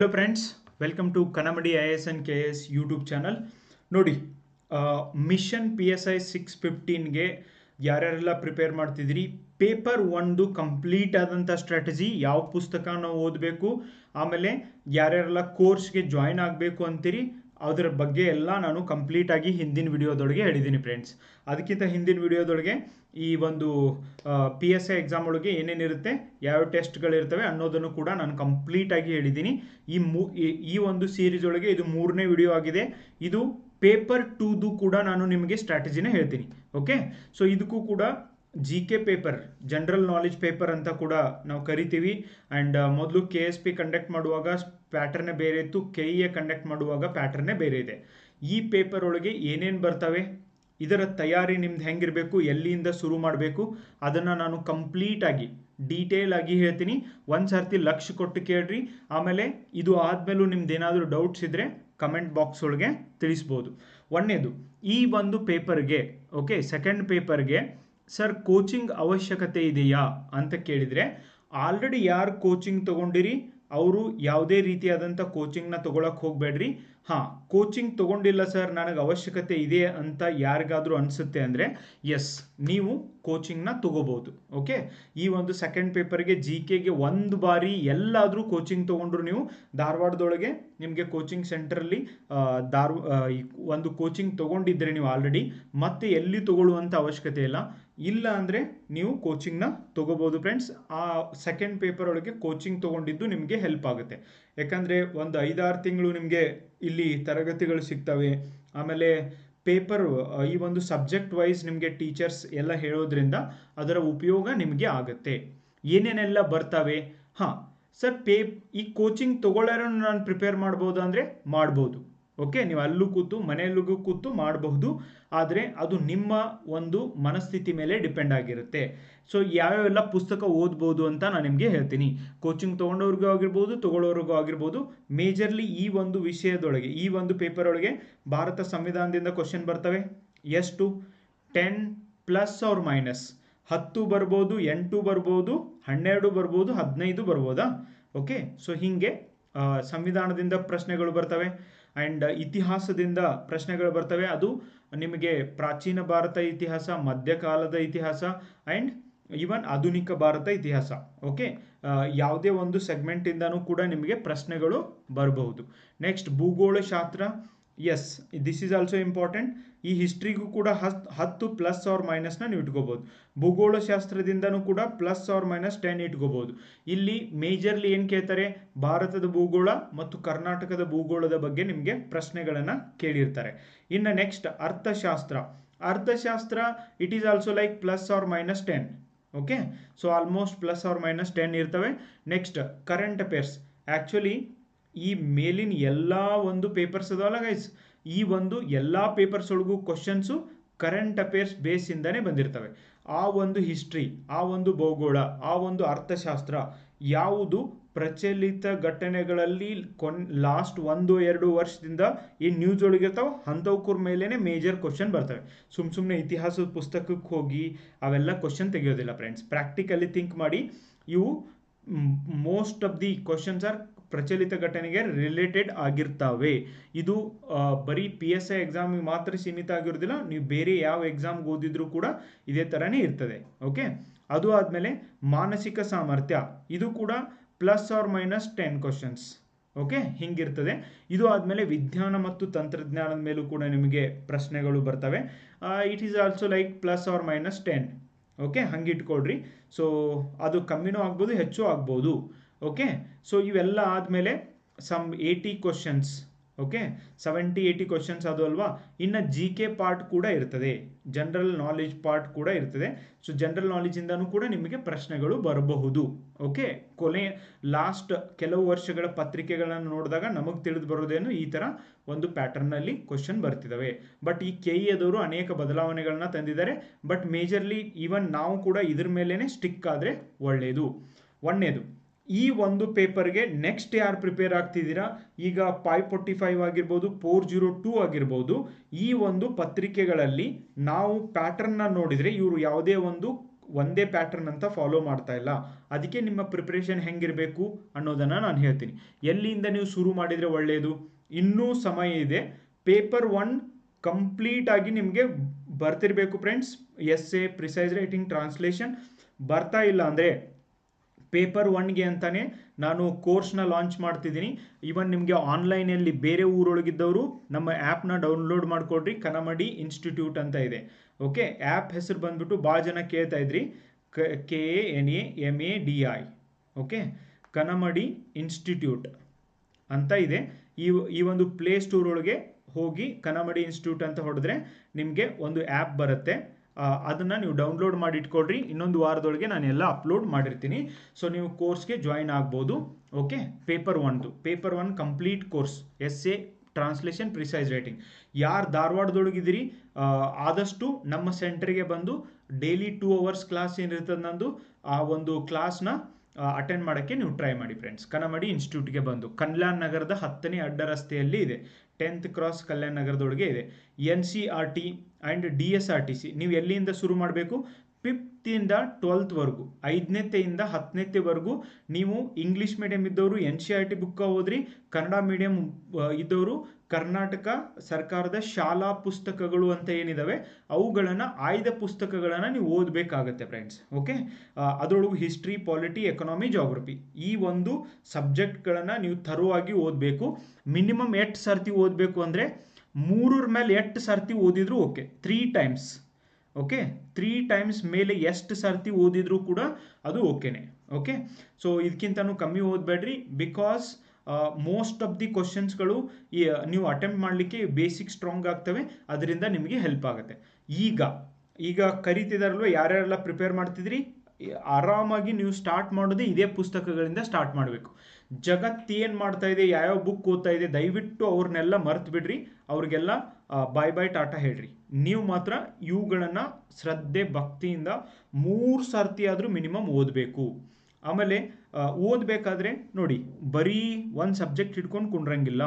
Hello friends welcome to Kanamadi I S N K S YouTube channel ನೋಡಿ mission P S I six ಫಿಫ್ಟೀನ್ಗೆ ಯಾರ್ಯಾರೆಲ್ಲ prepare ಮಾಡ್ತಿದ್ದೀರಿ? Paper ಒಂದು complete ಆದಂಥ strategy ಯಾವ ಪುಸ್ತಕ ನಾವು ಓದಬೇಕು? ಆಮೇಲೆ ಯಾರ್ಯಾರೆಲ್ಲ ಕೋರ್ಸ್ಗೆ ಜಾಯ್ನ್ ಆಗಬೇಕು ಅಂತೀರಿ? ಅದರ ಬಗ್ಗೆ ಎಲ್ಲ ನಾನು ಕಂಪ್ಲೀಟಾಗಿ ಹಿಂದಿನ ವಿಡಿಯೋದೊಳಗೆ ಹೇಳಿದ್ದೀನಿ ಫ್ರೆಂಡ್ಸ್ ಅದಕ್ಕಿಂತ ಹಿಂದಿನ ವಿಡಿಯೋದೊಳಗೆ ಈ ಒಂದು ಪಿ ಎಸ್ ಐ ಎಕ್ಸಾಮ್ ಒಳಗೆ ಏನೇನಿರುತ್ತೆ ಯಾವ ಟೆಸ್ಟ್ಗಳಿರ್ತವೆ ಅನ್ನೋದನ್ನು ಕೂಡ ನಾನು ಕಂಪ್ಲೀಟಾಗಿ ಹೇಳಿದ್ದೀನಿ. ಈ ಮೂ, ಈ- ಒಂದು ಸೀರೀಸ್ ಒಳಗೆ ಇದು ಮೂರನೇ ವಿಡಿಯೋ ಆಗಿದೆ. ಇದು ಪೇಪರ್ ಟೂದು ಕೂಡ ನಾನು ನಿಮಗೆ ಸ್ಟ್ರಾಟಜಿನ ಹೇಳ್ತೀನಿ ಓಕೆ ಸೊ ಇದಕ್ಕೂ ಕೂಡ G K paper general knowledge paper ಅಂತ ಕೂಡ ನಾವು ಕರಿತೀವಿ. ಆ್ಯಂಡ್ ಮೊದಲು ಕೆ ಎಸ್ ಪಿ ಕಂಡಕ್ಟ್ ಮಾಡುವಾಗ ಪ್ಯಾಟರ್ನೇ ಬೇರೆ ಇತ್ತು. ಕೆ ಇ ಎ ಕಂಡಕ್ಟ್ ಮಾಡುವಾಗ ಪ್ಯಾಟರ್ನೇ ಬೇರೆ ಇದೆ. ಈ ಪೇಪರ್ ಒಳಗೆ ಏನೇನು ಬರ್ತವೆ? ಇದರ ತಯಾರಿ ನಿಮ್ದು ಹೆಂಗಿರಬೇಕು, ಎಲ್ಲಿಂದ ಶುರು ಮಾಡಬೇಕು, ಅದನ್ನು ನಾನು ಕಂಪ್ಲೀಟಾಗಿ ಡೀಟೇಲ್ ಆಗಿ ಹೇಳ್ತೀನಿ. ಒಂದು ಸರ್ತಿ ಲಕ್ಷ ಕೊಟ್ಟು ಕೇಳ್ರಿ. ಆಮೇಲೆ ಇದು ಆದಮೇಲೂ ನಿಮ್ದು ಏನಾದರೂ ಡೌಟ್ಸ್ ಇದ್ದರೆ ಕಮೆಂಟ್ ಬಾಕ್ಸ್ ಒಳಗೆ ತಿಳಿಸ್ಬೋದು. ಒಂದನೇದು, ಈ ಒಂದು ಪೇಪರ್ಗೆ ಓಕೆ ಸೆಕೆಂಡ್ ಪೇಪರ್ಗೆ ಸರ್ ಕೋಚಿಂಗ್ ಅವಶ್ಯಕತೆ ಇದೆಯಾ? ಅಂತ ಕೇಳಿದರೆ ಆಲ್ರೆಡಿ ಯಾರು ಕೋಚಿಂಗ್ ತೊಗೊಂಡಿರಿ? ಅವರು ಯಾವುದೇ ರೀತಿಯಾದಂಥ ಕೋಚಿಂಗ್ನ ತೊಗೊಳಕ್ಕೆ ಹೋಗಬೇಡ್ರಿ. ಹಾಂ ಕೋಚಿಂಗ್ ತೊಗೊಂಡಿಲ್ಲ ಸರ್ ನನಗೆ ಅವಶ್ಯಕತೆ ಇದೆ ಅಂತ ಯಾರಿಗಾದರೂ ಅನಿಸುತ್ತೆ ಅಂದರೆ ಎಸ್ ನೀವು ಕೋಚಿಂಗ್ನ ತೊಗೋಬೋದು ಓಕೆ ಈ ಒಂದು ಸೆಕೆಂಡ್ ಪೇಪರ್ಗೆ ಜಿ ಕೆಗೆ ಒಂದು ಬಾರಿ ಎಲ್ಲಾದರೂ ಕೋಚಿಂಗ್ ತೊಗೊಂಡ್ರು ನೀವು, ಧಾರವಾಡದೊಳಗೆ ನಿಮಗೆ ಕೋಚಿಂಗ್ ಸೆಂಟ್ರಲ್ಲಿ ಧಾರ್ ಒಂದು ಕೋಚಿಂಗ್ ತೊಗೊಂಡಿದ್ದರೆ ನೀವು ಆಲ್ರೆಡಿ ಮತ್ತೆ ಎಲ್ಲಿ ತೊಗೊಳ್ಳುವಂಥ ಅವಶ್ಯಕತೆ ಇಲ್ಲ. ಇಲ್ಲ ಅಂದರೆ ನೀವು ಕೋಚಿಂಗ್ನ ತೊಗೋಬೋದು ಫ್ರೆಂಡ್ಸ್ ಆ ಸೆಕೆಂಡ್ ಪೇಪರ್ ಒಳಗೆ ಕೋಚಿಂಗ್ ತೊಗೊಂಡಿದ್ದು ನಿಮಗೆ ಹೆಲ್ಪ್ ಆಗುತ್ತೆ. ಯಾಕಂದರೆ ಒಂದು ಐದಾರು ತಿಂಗಳು ನಿಮಗೆ ಇಲ್ಲಿ ತರಗತಿಗಳು ಸಿಗ್ತವೆ. ಆಮೇಲೆ ಪೇಪರ್ ಈ ಒಂದು ಸಬ್ಜೆಕ್ಟ್ ವೈಸ್ ನಿಮಗೆ ಟೀಚರ್ಸ್ ಎಲ್ಲ ಹೇಳೋದ್ರಿಂದ ಅದರ ಉಪಯೋಗ ನಿಮಗೆ ಆಗುತ್ತೆ. ಏನೇನೆಲ್ಲ ಬರ್ತವೆ? ಹಾಂ, ಸರ್, ಪೇ, ಈ ಕೋಚಿಂಗ್ ತಗೊಳ್ಳೋರನ್ನು ನಾನು ಪ್ರಿಪೇರ್ ಮಾಡ್ಬೋದು ಅಂದರೆ ಮಾಡ್ಬೋದು. ಓಕೆ ನೀವು ಅಲ್ಲೂ ಕೂತು, ಮನೆಯಲ್ಲೂ ಕೂತು ಮಾಡಬಹುದು. ಆದರೆ ಅದು ನಿಮ್ಮ ಒಂದು ಮನಸ್ಥಿತಿ ಮೇಲೆ ಡಿಪೆಂಡ್ ಆಗಿರುತ್ತೆ. ಸೊ ಯಾವ್ಯಾವೆಲ್ಲ ಪುಸ್ತಕ ಓದ್ಬೋದು ಅಂತ ನಾನು ನಿಮಗೆ ಹೇಳ್ತೀನಿ. ಕೋಚಿಂಗ್ ತೊಗೊಂಡವ್ರಿಗೂ ಆಗಿರ್ಬೋದು, ತೊಗೊಳ್ಳೋರಿಗೂ ಆಗಿರ್ಬೋದು ಮೇಜರ್ಲಿ ಈ ಒಂದು ವಿಷಯದೊಳಗೆ, ಈ ಒಂದು ಪೇಪರ್ ಒಳಗೆ ಭಾರತ ಸಂವಿಧಾನದಿಂದ ಕ್ವಶನ್ ಬರ್ತವೆ. ಎಷ್ಟು ಟೆನ್ ಪ್ಲಸ್ ಅವ್ರ ಮೈನಸ್ ಹತ್ತು ಬರ್ಬೋದು, ಎಂಟು ಬರ್ಬೋದು, ಹನ್ನೆರಡು ಬರ್ಬೋದು, ಹದಿನೈದು ಬರ್ಬೋದಾ? ಓಕೆ ಸೊ ಹೀಗೆ ಸಂವಿಧಾನದಿಂದ ಪ್ರಶ್ನೆಗಳು ಬರ್ತವೆ. ಆ್ಯಂಡ್ ಇತಿಹಾಸದಿಂದ ಪ್ರಶ್ನೆಗಳು ಬರ್ತವೆ. ಅದು ನಿಮಗೆ ಪ್ರಾಚೀನ ಭಾರತ ಇತಿಹಾಸ, ಮಧ್ಯಕಾಲದ ಇತಿಹಾಸ ಆ್ಯಂಡ್ ಈವನ್ ಆಧುನಿಕ ಭಾರತ ಇತಿಹಾಸ. ಓಕೆ ಯಾವುದೇ ಒಂದು ಸೆಗ್ಮೆಂಟಿಂದನೂ ಕೂಡ ನಿಮಗೆ ಪ್ರಶ್ನೆಗಳು ಬರಬಹುದು. Next ಭೂಗೋಳಶಾಸ್ತ್ರ yes this is also important ಈ ಹಿಸ್ಟ್ರಿಗೂ ಕೂಡ ಹತ್, ಹತ್ತು ಪ್ಲಸ್ ಆರ್ ಮೈನಸ್ನ ನೀವು ಇಟ್ಕೋಬೋದು. ಭೂಗೋಳಶಾಸ್ತ್ರದಿಂದನೂ ಕೂಡ ಪ್ಲಸ್ ಆರ್ ಮೈನಸ್ ಟೆನ್ ಇಟ್ಕೋಬೋದು. ಇಲ್ಲಿ ಮೇಜರ್ಲಿ ಏನು ಕೇಳ್ತಾರೆ? ಭಾರತದ ಭೂಗೋಳ ಮತ್ತು ಕರ್ನಾಟಕದ ಭೂಗೋಳದ ಬಗ್ಗೆ ನಿಮಗೆ ಪ್ರಶ್ನೆಗಳನ್ನು ಕೇಳಿರ್ತಾರೆ. ಇನ್ನು ನೆಕ್ಸ್ಟ್ ಅರ್ಥಶಾಸ್ತ್ರ. ಅರ್ಥಶಾಸ್ತ್ರ it is also like plus or minus ten okay so almost plus or minus ten ಇರ್ತವೆ. ನೆಕ್ಸ್ಟ್ ಕರೆಂಟ್ ಅಫೇರ್ಸ್ ಆ್ಯಕ್ಚುಲಿ ಈ ಮೇಲಿನ ಎಲ್ಲ ಒಂದು ಪೇಪರ್ಸ್ ಅದಾವಲ್ಲ ಗೈಸ್ ಈ ಒಂದು ಎಲ್ಲ ಪೇಪರ್ಸ್ ಒಳಗೂ ಕ್ವಶನ್ಸು ಕರೆಂಟ್ ಅಫೇರ್ಸ್ ಬೇಸಿಂದನೇ ಬಂದಿರ್ತವೆ. ಆ ಒಂದು ಹಿಸ್ಟ್ರಿ ಆ ಒಂದು ಭೌಗೋಳ, ಆ ಒಂದು ಅರ್ಥಶಾಸ್ತ್ರ ಯಾವುದು ಪ್ರಚಲಿತ ಘಟನೆಗಳಲ್ಲಿ ಕೊನ್ ಲಾಸ್ಟ್ ಒಂದು, ಎರಡು ವರ್ಷದಿಂದ ಈ ನ್ಯೂಸ್ ಒಳಗಿರ್ತಾವೆ ಅಂಥವ್ಕರ ಮೇಲೇ ಮೇಜರ್ ಕ್ವಶನ್ ಬರ್ತವೆ. ಸುಮ್ಮ ಸುಮ್ಮನೆ ಇತಿಹಾಸದ ಪುಸ್ತಕಕ್ಕೆ ಹೋಗಿ ಅವೆಲ್ಲ ಕ್ವಶನ್ ತೆಗೆಯೋದಿಲ್ಲ ಫ್ರೆಂಡ್ಸ್ ಪ್ರಾಕ್ಟಿಕಲಿ ಥಿಂಕ್ ಮಾಡಿ ಇವು most of the questions are ಪ್ರಚಲಿತ ಘಟನೆಗೆ ರಿಲೇಟೆಡ್ ಆಗಿರ್ತಾವೆ. ಇದು ಬರೀ ಪಿ ಎಸ್ ಐ ಎಕ್ಸಾಮಿಗೆ ಮಾತ್ರ ಸೀಮಿತ ಆಗಿರೋದಿಲ್ಲ ನೀವು ಬೇರೆ ಯಾವ ಎಕ್ಸಾಮ್ಗೆ ಓದಿದ್ರೂ ಕೂಡ ಇದೇ ಥರನೇ ಇರ್ತದೆ ಓಕೆ ಅದು ಆದಮೇಲೆ ಮಾನಸಿಕ ಸಾಮರ್ಥ್ಯ, ಇದು ಕೂಡ plus or minus ten questions okay ಹಿಂಗಿರ್ತದೆ. ಇದು ಆದಮೇಲೆ ವಿಜ್ಞಾನ ಮತ್ತು ತಂತ್ರಜ್ಞಾನದ ಮೇಲೂ ಕೂಡ ನಿಮಗೆ ಪ್ರಶ್ನೆಗಳು ಬರ್ತವೆ. It is also like plus or minus ten okay ಹಂಗೆ ಇಟ್ಕೊಳ್ರಿ ಸೊ ಅದು ಕಮ್ಮಿನೂ ಆಗ್ಬೋದು, ಹೆಚ್ಚು ಆಗ್ಬೋದು. ಓಕೆ ಸೊ ಇವೆಲ್ಲ ಆದಮೇಲೆ some eighty questions okay seventy eighty questions ಅದು ಅಲ್ವಾ? ಇನ್ನು ಜಿ ಕೆ ಪಾರ್ಟ್ ಕೂಡ ಇರ್ತದೆ. ಜನರಲ್ ನಾಲೆಜ್ ಪಾರ್ಟ್ ಕೂಡ ಇರ್ತದೆ. ಸೊ ಜನರಲ್ ನಾಲೆಜಿಂದನೂ ಕೂಡ ನಿಮಗೆ ಪ್ರಶ್ನೆಗಳು ಬರಬಹುದು. ಓಕೆ ಕೊನೆ ಲಾಸ್ಟ್ ಕೆಲವು ವರ್ಷಗಳ ಪತ್ರಿಕೆಗಳನ್ನು ನೋಡಿದಾಗ ನಮಗೆ ತಿಳಿದು ಬರೋದೇನು ಈ ಥರ ಒಂದು ಪ್ಯಾಟರ್ನಲ್ಲಿ ಕ್ವಶನ್ ಬರ್ತಿದ್ದಾವೆ ಬಟ್ ಈ ಕೆ ಎದವರು ಅನೇಕ ಬದಲಾವಣೆಗಳನ್ನ ತಂದಿದ್ದಾರೆ. ಬಟ್ ಮೇಜರ್ಲಿ ಈವನ್ ನಾವು ಕೂಡ ಇದ್ರ ಮೇಲೇ ಸ್ಟಿಕ್ ಆದರೆ ಒಳ್ಳೆಯದು ಒಂದನೇದು ಈ ಒಂದು ಪೇಪರ್ಗೆ ನೆಕ್ಸ್ಟ್ ಯಾರು ಪ್ರಿಪೇರ್ ಆಗ್ತಿದ್ದೀರಾ? ಈಗ ಫೈವ್ ಫೋರ್ಟಿ ಫೈವ್ ಆಗಿರ್ಬೋದು, ಫೋರ್ ಜೀರೋ ಟೂ ಆಗಿರ್ಬೋದು, ಈ ಒಂದು ಪತ್ರಿಕೆಗಳಲ್ಲಿ ನಾವು ಪ್ಯಾಟರ್ನ್ನ ನೋಡಿದರೆ ಇವರು ಯಾವುದೇ ಒಂದು ಒಂದೇ ಪ್ಯಾಟರ್ನ್ ಅಂತ ಫಾಲೋ ಮಾಡ್ತಾ ಇಲ್ಲ. ಅದಕ್ಕೆ ನಿಮ್ಮ ಪ್ರಿಪ್ರೇಷನ್ ಹೆಂಗಿರಬೇಕು ಅನ್ನೋದನ್ನು ನಾನು ಹೇಳ್ತೀನಿ. ಎಲ್ಲಿಂದ ನೀವು ಶುರು ಮಾಡಿದರೆ ಒಳ್ಳೆಯದು ಇನ್ನೂ ಸಮಯ ಇದೆ. ಪೇಪರ್ ಒನ್ ಕಂಪ್ಲೀಟ್ ಆಗಿ ನಿಮಗೆ ಬರ್ತಿರಬೇಕು friends. Essay, precise writing, translation ಬರ್ತಾ ಇಲ್ಲ ಅಂದರೆ ಪೇಪರ್ ಒನ್ಗೆ ಅಂತಾನೆ ನಾನು ಕೋರ್ಸ್ನ ಲಾಂಚ್ ಮಾಡ್ತಿದ್ದೀನಿ. ಇವನ್ ನಿಮಗೆ ಆನ್ಲೈನಲ್ಲಿ ಬೇರೆ ಊರೊಳಗಿದ್ದವರು ನಮ್ಮ ಆ್ಯಪ್ನ ಡೌನ್ಲೋಡ್ ಮಾಡ್ಕೊಡ್ರಿ. ಕನಮಡಿ ಇನ್ಸ್ಟಿಟ್ಯೂಟ್ ಅಂತ ಇದೆ. ಓಕೆ? ಆ್ಯಪ್ ಹೆಸರು ಬಂದ್ಬಿಟ್ಟು ಭಾಳ ಜನ ಕೇಳ್ತಾ ಇದ್ರಿ. K A N A M A D I. Okay? Kanamadi institute ಅಂತ ಇದೆ. ಈ ಈ ಒಂದು ಪ್ಲೇ ಸ್ಟೋರ್ ಒಳಗೆ ಹೋಗಿ ಕನಮಡಿ ಇನ್ಸ್ಟಿಟ್ಯೂಟ್ ಅಂತ ಹೊಡೆದ್ರೆ ನಿಮಗೆ ಒಂದು ಆ್ಯಪ್ ಬರುತ್ತೆ. ಅದನ್ನು ನೀವು ಡೌನ್ಲೋಡ್ ಮಾಡಿ ಇಟ್ಕೊಳ್ರಿ. ಇನ್ನೊಂದು ವಾರದೊಳಗೆ ನಾನು ಎಲ್ಲ ಅಪ್ಲೋಡ್ ಮಾಡಿರ್ತೀನಿ. ಸೊ ನೀವು ಕೋರ್ಸ್ಗೆ ಜಾಯಿನ್ ಆಗ್ಬೋದು. Okay paper ಒನ್ದು paper one complete course essay translation precise writing ಯಾರು ಧಾರವಾಡದೊಳಗಿದ್ದೀರಿ ಆದಷ್ಟು ನಮ್ಮ ಸೆಂಟರ್ಗೆ ಬಂದು ಡೈಲಿ ಟೂ ಅವರ್ಸ್ ಕ್ಲಾಸ್ ಏನಿರ್ತದೆ ನಂದು, ಆ ಒಂದು ಕ್ಲಾಸ್ನ ಅಟೆಂಡ್ ಮಾಡೋಕ್ಕೆ ನೀವು ಟ್ರೈ ಮಾಡಿ ಫ್ರೆಂಡ್ಸ್ ಕನಮಡಿ ಇನ್ಸ್ಟಿಟ್ಯೂಟ್ಗೆ ಬಂದು. ಕಲ್ಯಾಣ್ ನಗರದ ಹತ್ತನೇ ಅಡ್ಡ ರಸ್ತೆಯಲ್ಲಿ ಇದೆ. ಟೆಂತ್ ಕ್ರಾಸ್ ಕಲ್ಯಾಣ್ ನಗರದೊಳಗೆ ಇದೆ. N C R T and D S R T C ನೀವು ಎಲ್ಲಿಂದ ಶುರು ಮಾಡಬೇಕು? ಫಿಫ್ತಿಂದ ಟ್ವೆಲ್ತ್ವರೆಗೂ ಐದನೇತೆಯಿಂದ ಹತ್ತನೇತೆವರೆಗೂ ನೀವು ಇಂಗ್ಲೀಷ್ ಮೀಡಿಯಂ ಇದ್ದವರು ಎನ್ ಸಿ ಆರ್ ಟಿ ಬುಕ್ಕ ಓದ್ರಿ ಕನ್ನಡ ಮೀಡಿಯಂ ಇದ್ದವರು ಕರ್ನಾಟಕ ಸರ್ಕಾರದ ಶಾಲಾ ಪುಸ್ತಕಗಳು ಅಂತ ಏನಿದ್ದಾವೆ ಅವುಗಳನ್ನು ಆಯ್ದ ಪುಸ್ತಕಗಳನ್ನು ನೀವು ಓದಬೇಕಾಗತ್ತೆ ಫ್ರೆಂಡ್ಸ್ ಓಕೆ ಅದರೊಳಗೂ ಹಿಸ್ಟ್ರಿ ಪಾಲಿಟಿ ಎಕನಾಮಿ ಜಾಗ್ರಫಿ ಈ ಒಂದು ಸಬ್ಜೆಕ್ಟ್ಗಳನ್ನು ನೀವು ಥರವಾಗಿ ಓದಬೇಕು. ಮಿನಿಮಮ್ ಎಷ್ಟು ಸರ್ತಿ ಓದಬೇಕು ಅಂದರೆ ಮೂರರ ಮೇಲೆ ಎಷ್ಟು ಸರ್ತಿ ಓದಿದ್ರು okay. Three times okay? Three times ಮೇಲೆ ಎಷ್ಟು ಸರ್ತಿ ಓದಿದ್ರು ಕೂಡ ಅದು ಓಕೆನೆ. ಓಕೆ? ಸೊ ಇದಕ್ಕಿಂತನೂ ಕಮ್ಮಿ ಓದಬೇಡ್ರಿ. ಬಿಕಾಸ್ ಮೋಸ್ಟ್ ಆಫ್ ದಿ ಕ್ವಶನ್ಸ್ಗಳು ನೀವು ಅಟೆಂಪ್ಟ್ ಮಾಡಲಿಕ್ಕೆ ಬೇಸಿಕ್ ಸ್ಟ್ರಾಂಗ್ ಆಗ್ತವೆ. ಅದರಿಂದ ನಿಮಗೆ ಹೆಲ್ಪ್ ಆಗುತ್ತೆ. ಈಗ ಈಗ ಕರಿತಿದಾರಲ್ವ, ಯಾರ್ಯಾರೆಲ್ಲ ಪ್ರಿಪೇರ್ ಮಾಡ್ತಿದ್ರಿ? ಆರಾಮಾಗಿ ನೀವು ಸ್ಟಾರ್ಟ್ ಮಾಡೋದೇ ಇದೇ ಪುಸ್ತಕಗಳಿಂದ ಸ್ಟಾರ್ಟ್ ಮಾಡಬೇಕು. ಜಗತ್ತು ಏನು ಮಾಡ್ತಾ ಇದೆ, ಯಾವ್ಯಾವ ಬುಕ್ ಓದ್ತಾ ಇದೆ, ದಯವಿಟ್ಟು ಅವ್ರನ್ನೆಲ್ಲ ಮರ್ತು ಬಿಡ್ರಿ. ಅವ್ರಿಗೆಲ್ಲ ಬಾಯ್ ಬಾಯ್ ಟಾಟಾ ಹೇಳ್ರಿ. ನೀವು ಮಾತ್ರ ಇವುಗಳನ್ನು ಶ್ರದ್ಧೆ, ಭಕ್ತಿಯಿಂದ ಮೂರು ಸರ್ತಿ ಆದರೂ ಮಿನಿಮಮ್ ಓದಬೇಕು. ಆಮೇಲೆ ಓದಬೇಕಾದ್ರೆ ನೋಡಿ, ಬರೀ ಒಂದು ಸಬ್ಜೆಕ್ಟ್ ಹಿಡ್ಕೊಂಡು ಕುಂಡ್ರಂಗಿಲ್ಲ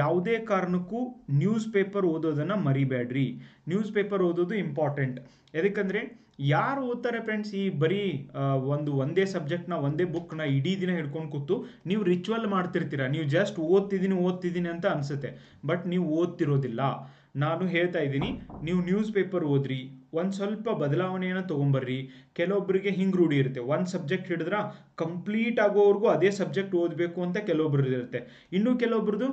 ಯಾವುದೇ ಕಾರಣಕ್ಕೂ ನ್ಯೂಸ್ ಪೇಪರ್ ಓದೋದನ್ನು ಮರಿಬೇಡ್ರಿ ನ್ಯೂಸ್ ಪೇಪರ್ ಓದೋದು ಇಂಪಾರ್ಟೆಂಟ್ ಯಾಕಂದರೆ ಯಾರು ಓದ್ತಾರೆ ಫ್ರೆಂಡ್ಸ್ ಈ ಬರೀ ಒಂದು ಒಂದೇ ಸಬ್ಜೆಕ್ಟ್ನ ಒಂದೇ ಬುಕ್ನ ಇಡೀ ದಿನ ಹಿಡ್ಕೊಂಡು ಕೂತು ನೀವು ರಿಚುವಲ್ ಮಾಡ್ತಿರ್ತೀರ. ನೀವು ಜಸ್ಟ್ ಓದ್ತಿದ್ದೀನಿ ಓದ್ತಿದ್ದೀನಿ ಅಂತ ಅನಿಸುತ್ತೆ. ಬಟ್ ನೀವು ಓದ್ತಿರೋದಿಲ್ಲ. ನಾನು ಹೇಳ್ತಾ ಇದ್ದೀನಿ, ನೀವು ನ್ಯೂಸ್ ಪೇಪರ್ ಓದ್ರಿ, ಒಂದು ಸ್ವಲ್ಪ ಬದಲಾವಣೆಯನ್ನು ತೊಗೊಂಬರ್ರಿ. ಕೆಲವೊಬ್ಬರಿಗೆ ಹಿಂಗೆ ರೂಢಿ ಇರುತ್ತೆ. ಒಂದು ಸಬ್ಜೆಕ್ಟ್ ಹಿಡಿದ್ರೆ ಕಂಪ್ಲೀಟ್ ಆಗೋವರೆಗೂ ಅದೇ ಸಬ್ಜೆಕ್ಟ್ ಓದಬೇಕು ಅಂತ ಕೆಲವೊಬ್ರದ್ದು ಇರುತ್ತೆ. ಇನ್ನು ಕೆಲವೊಬ್ರದ್ದು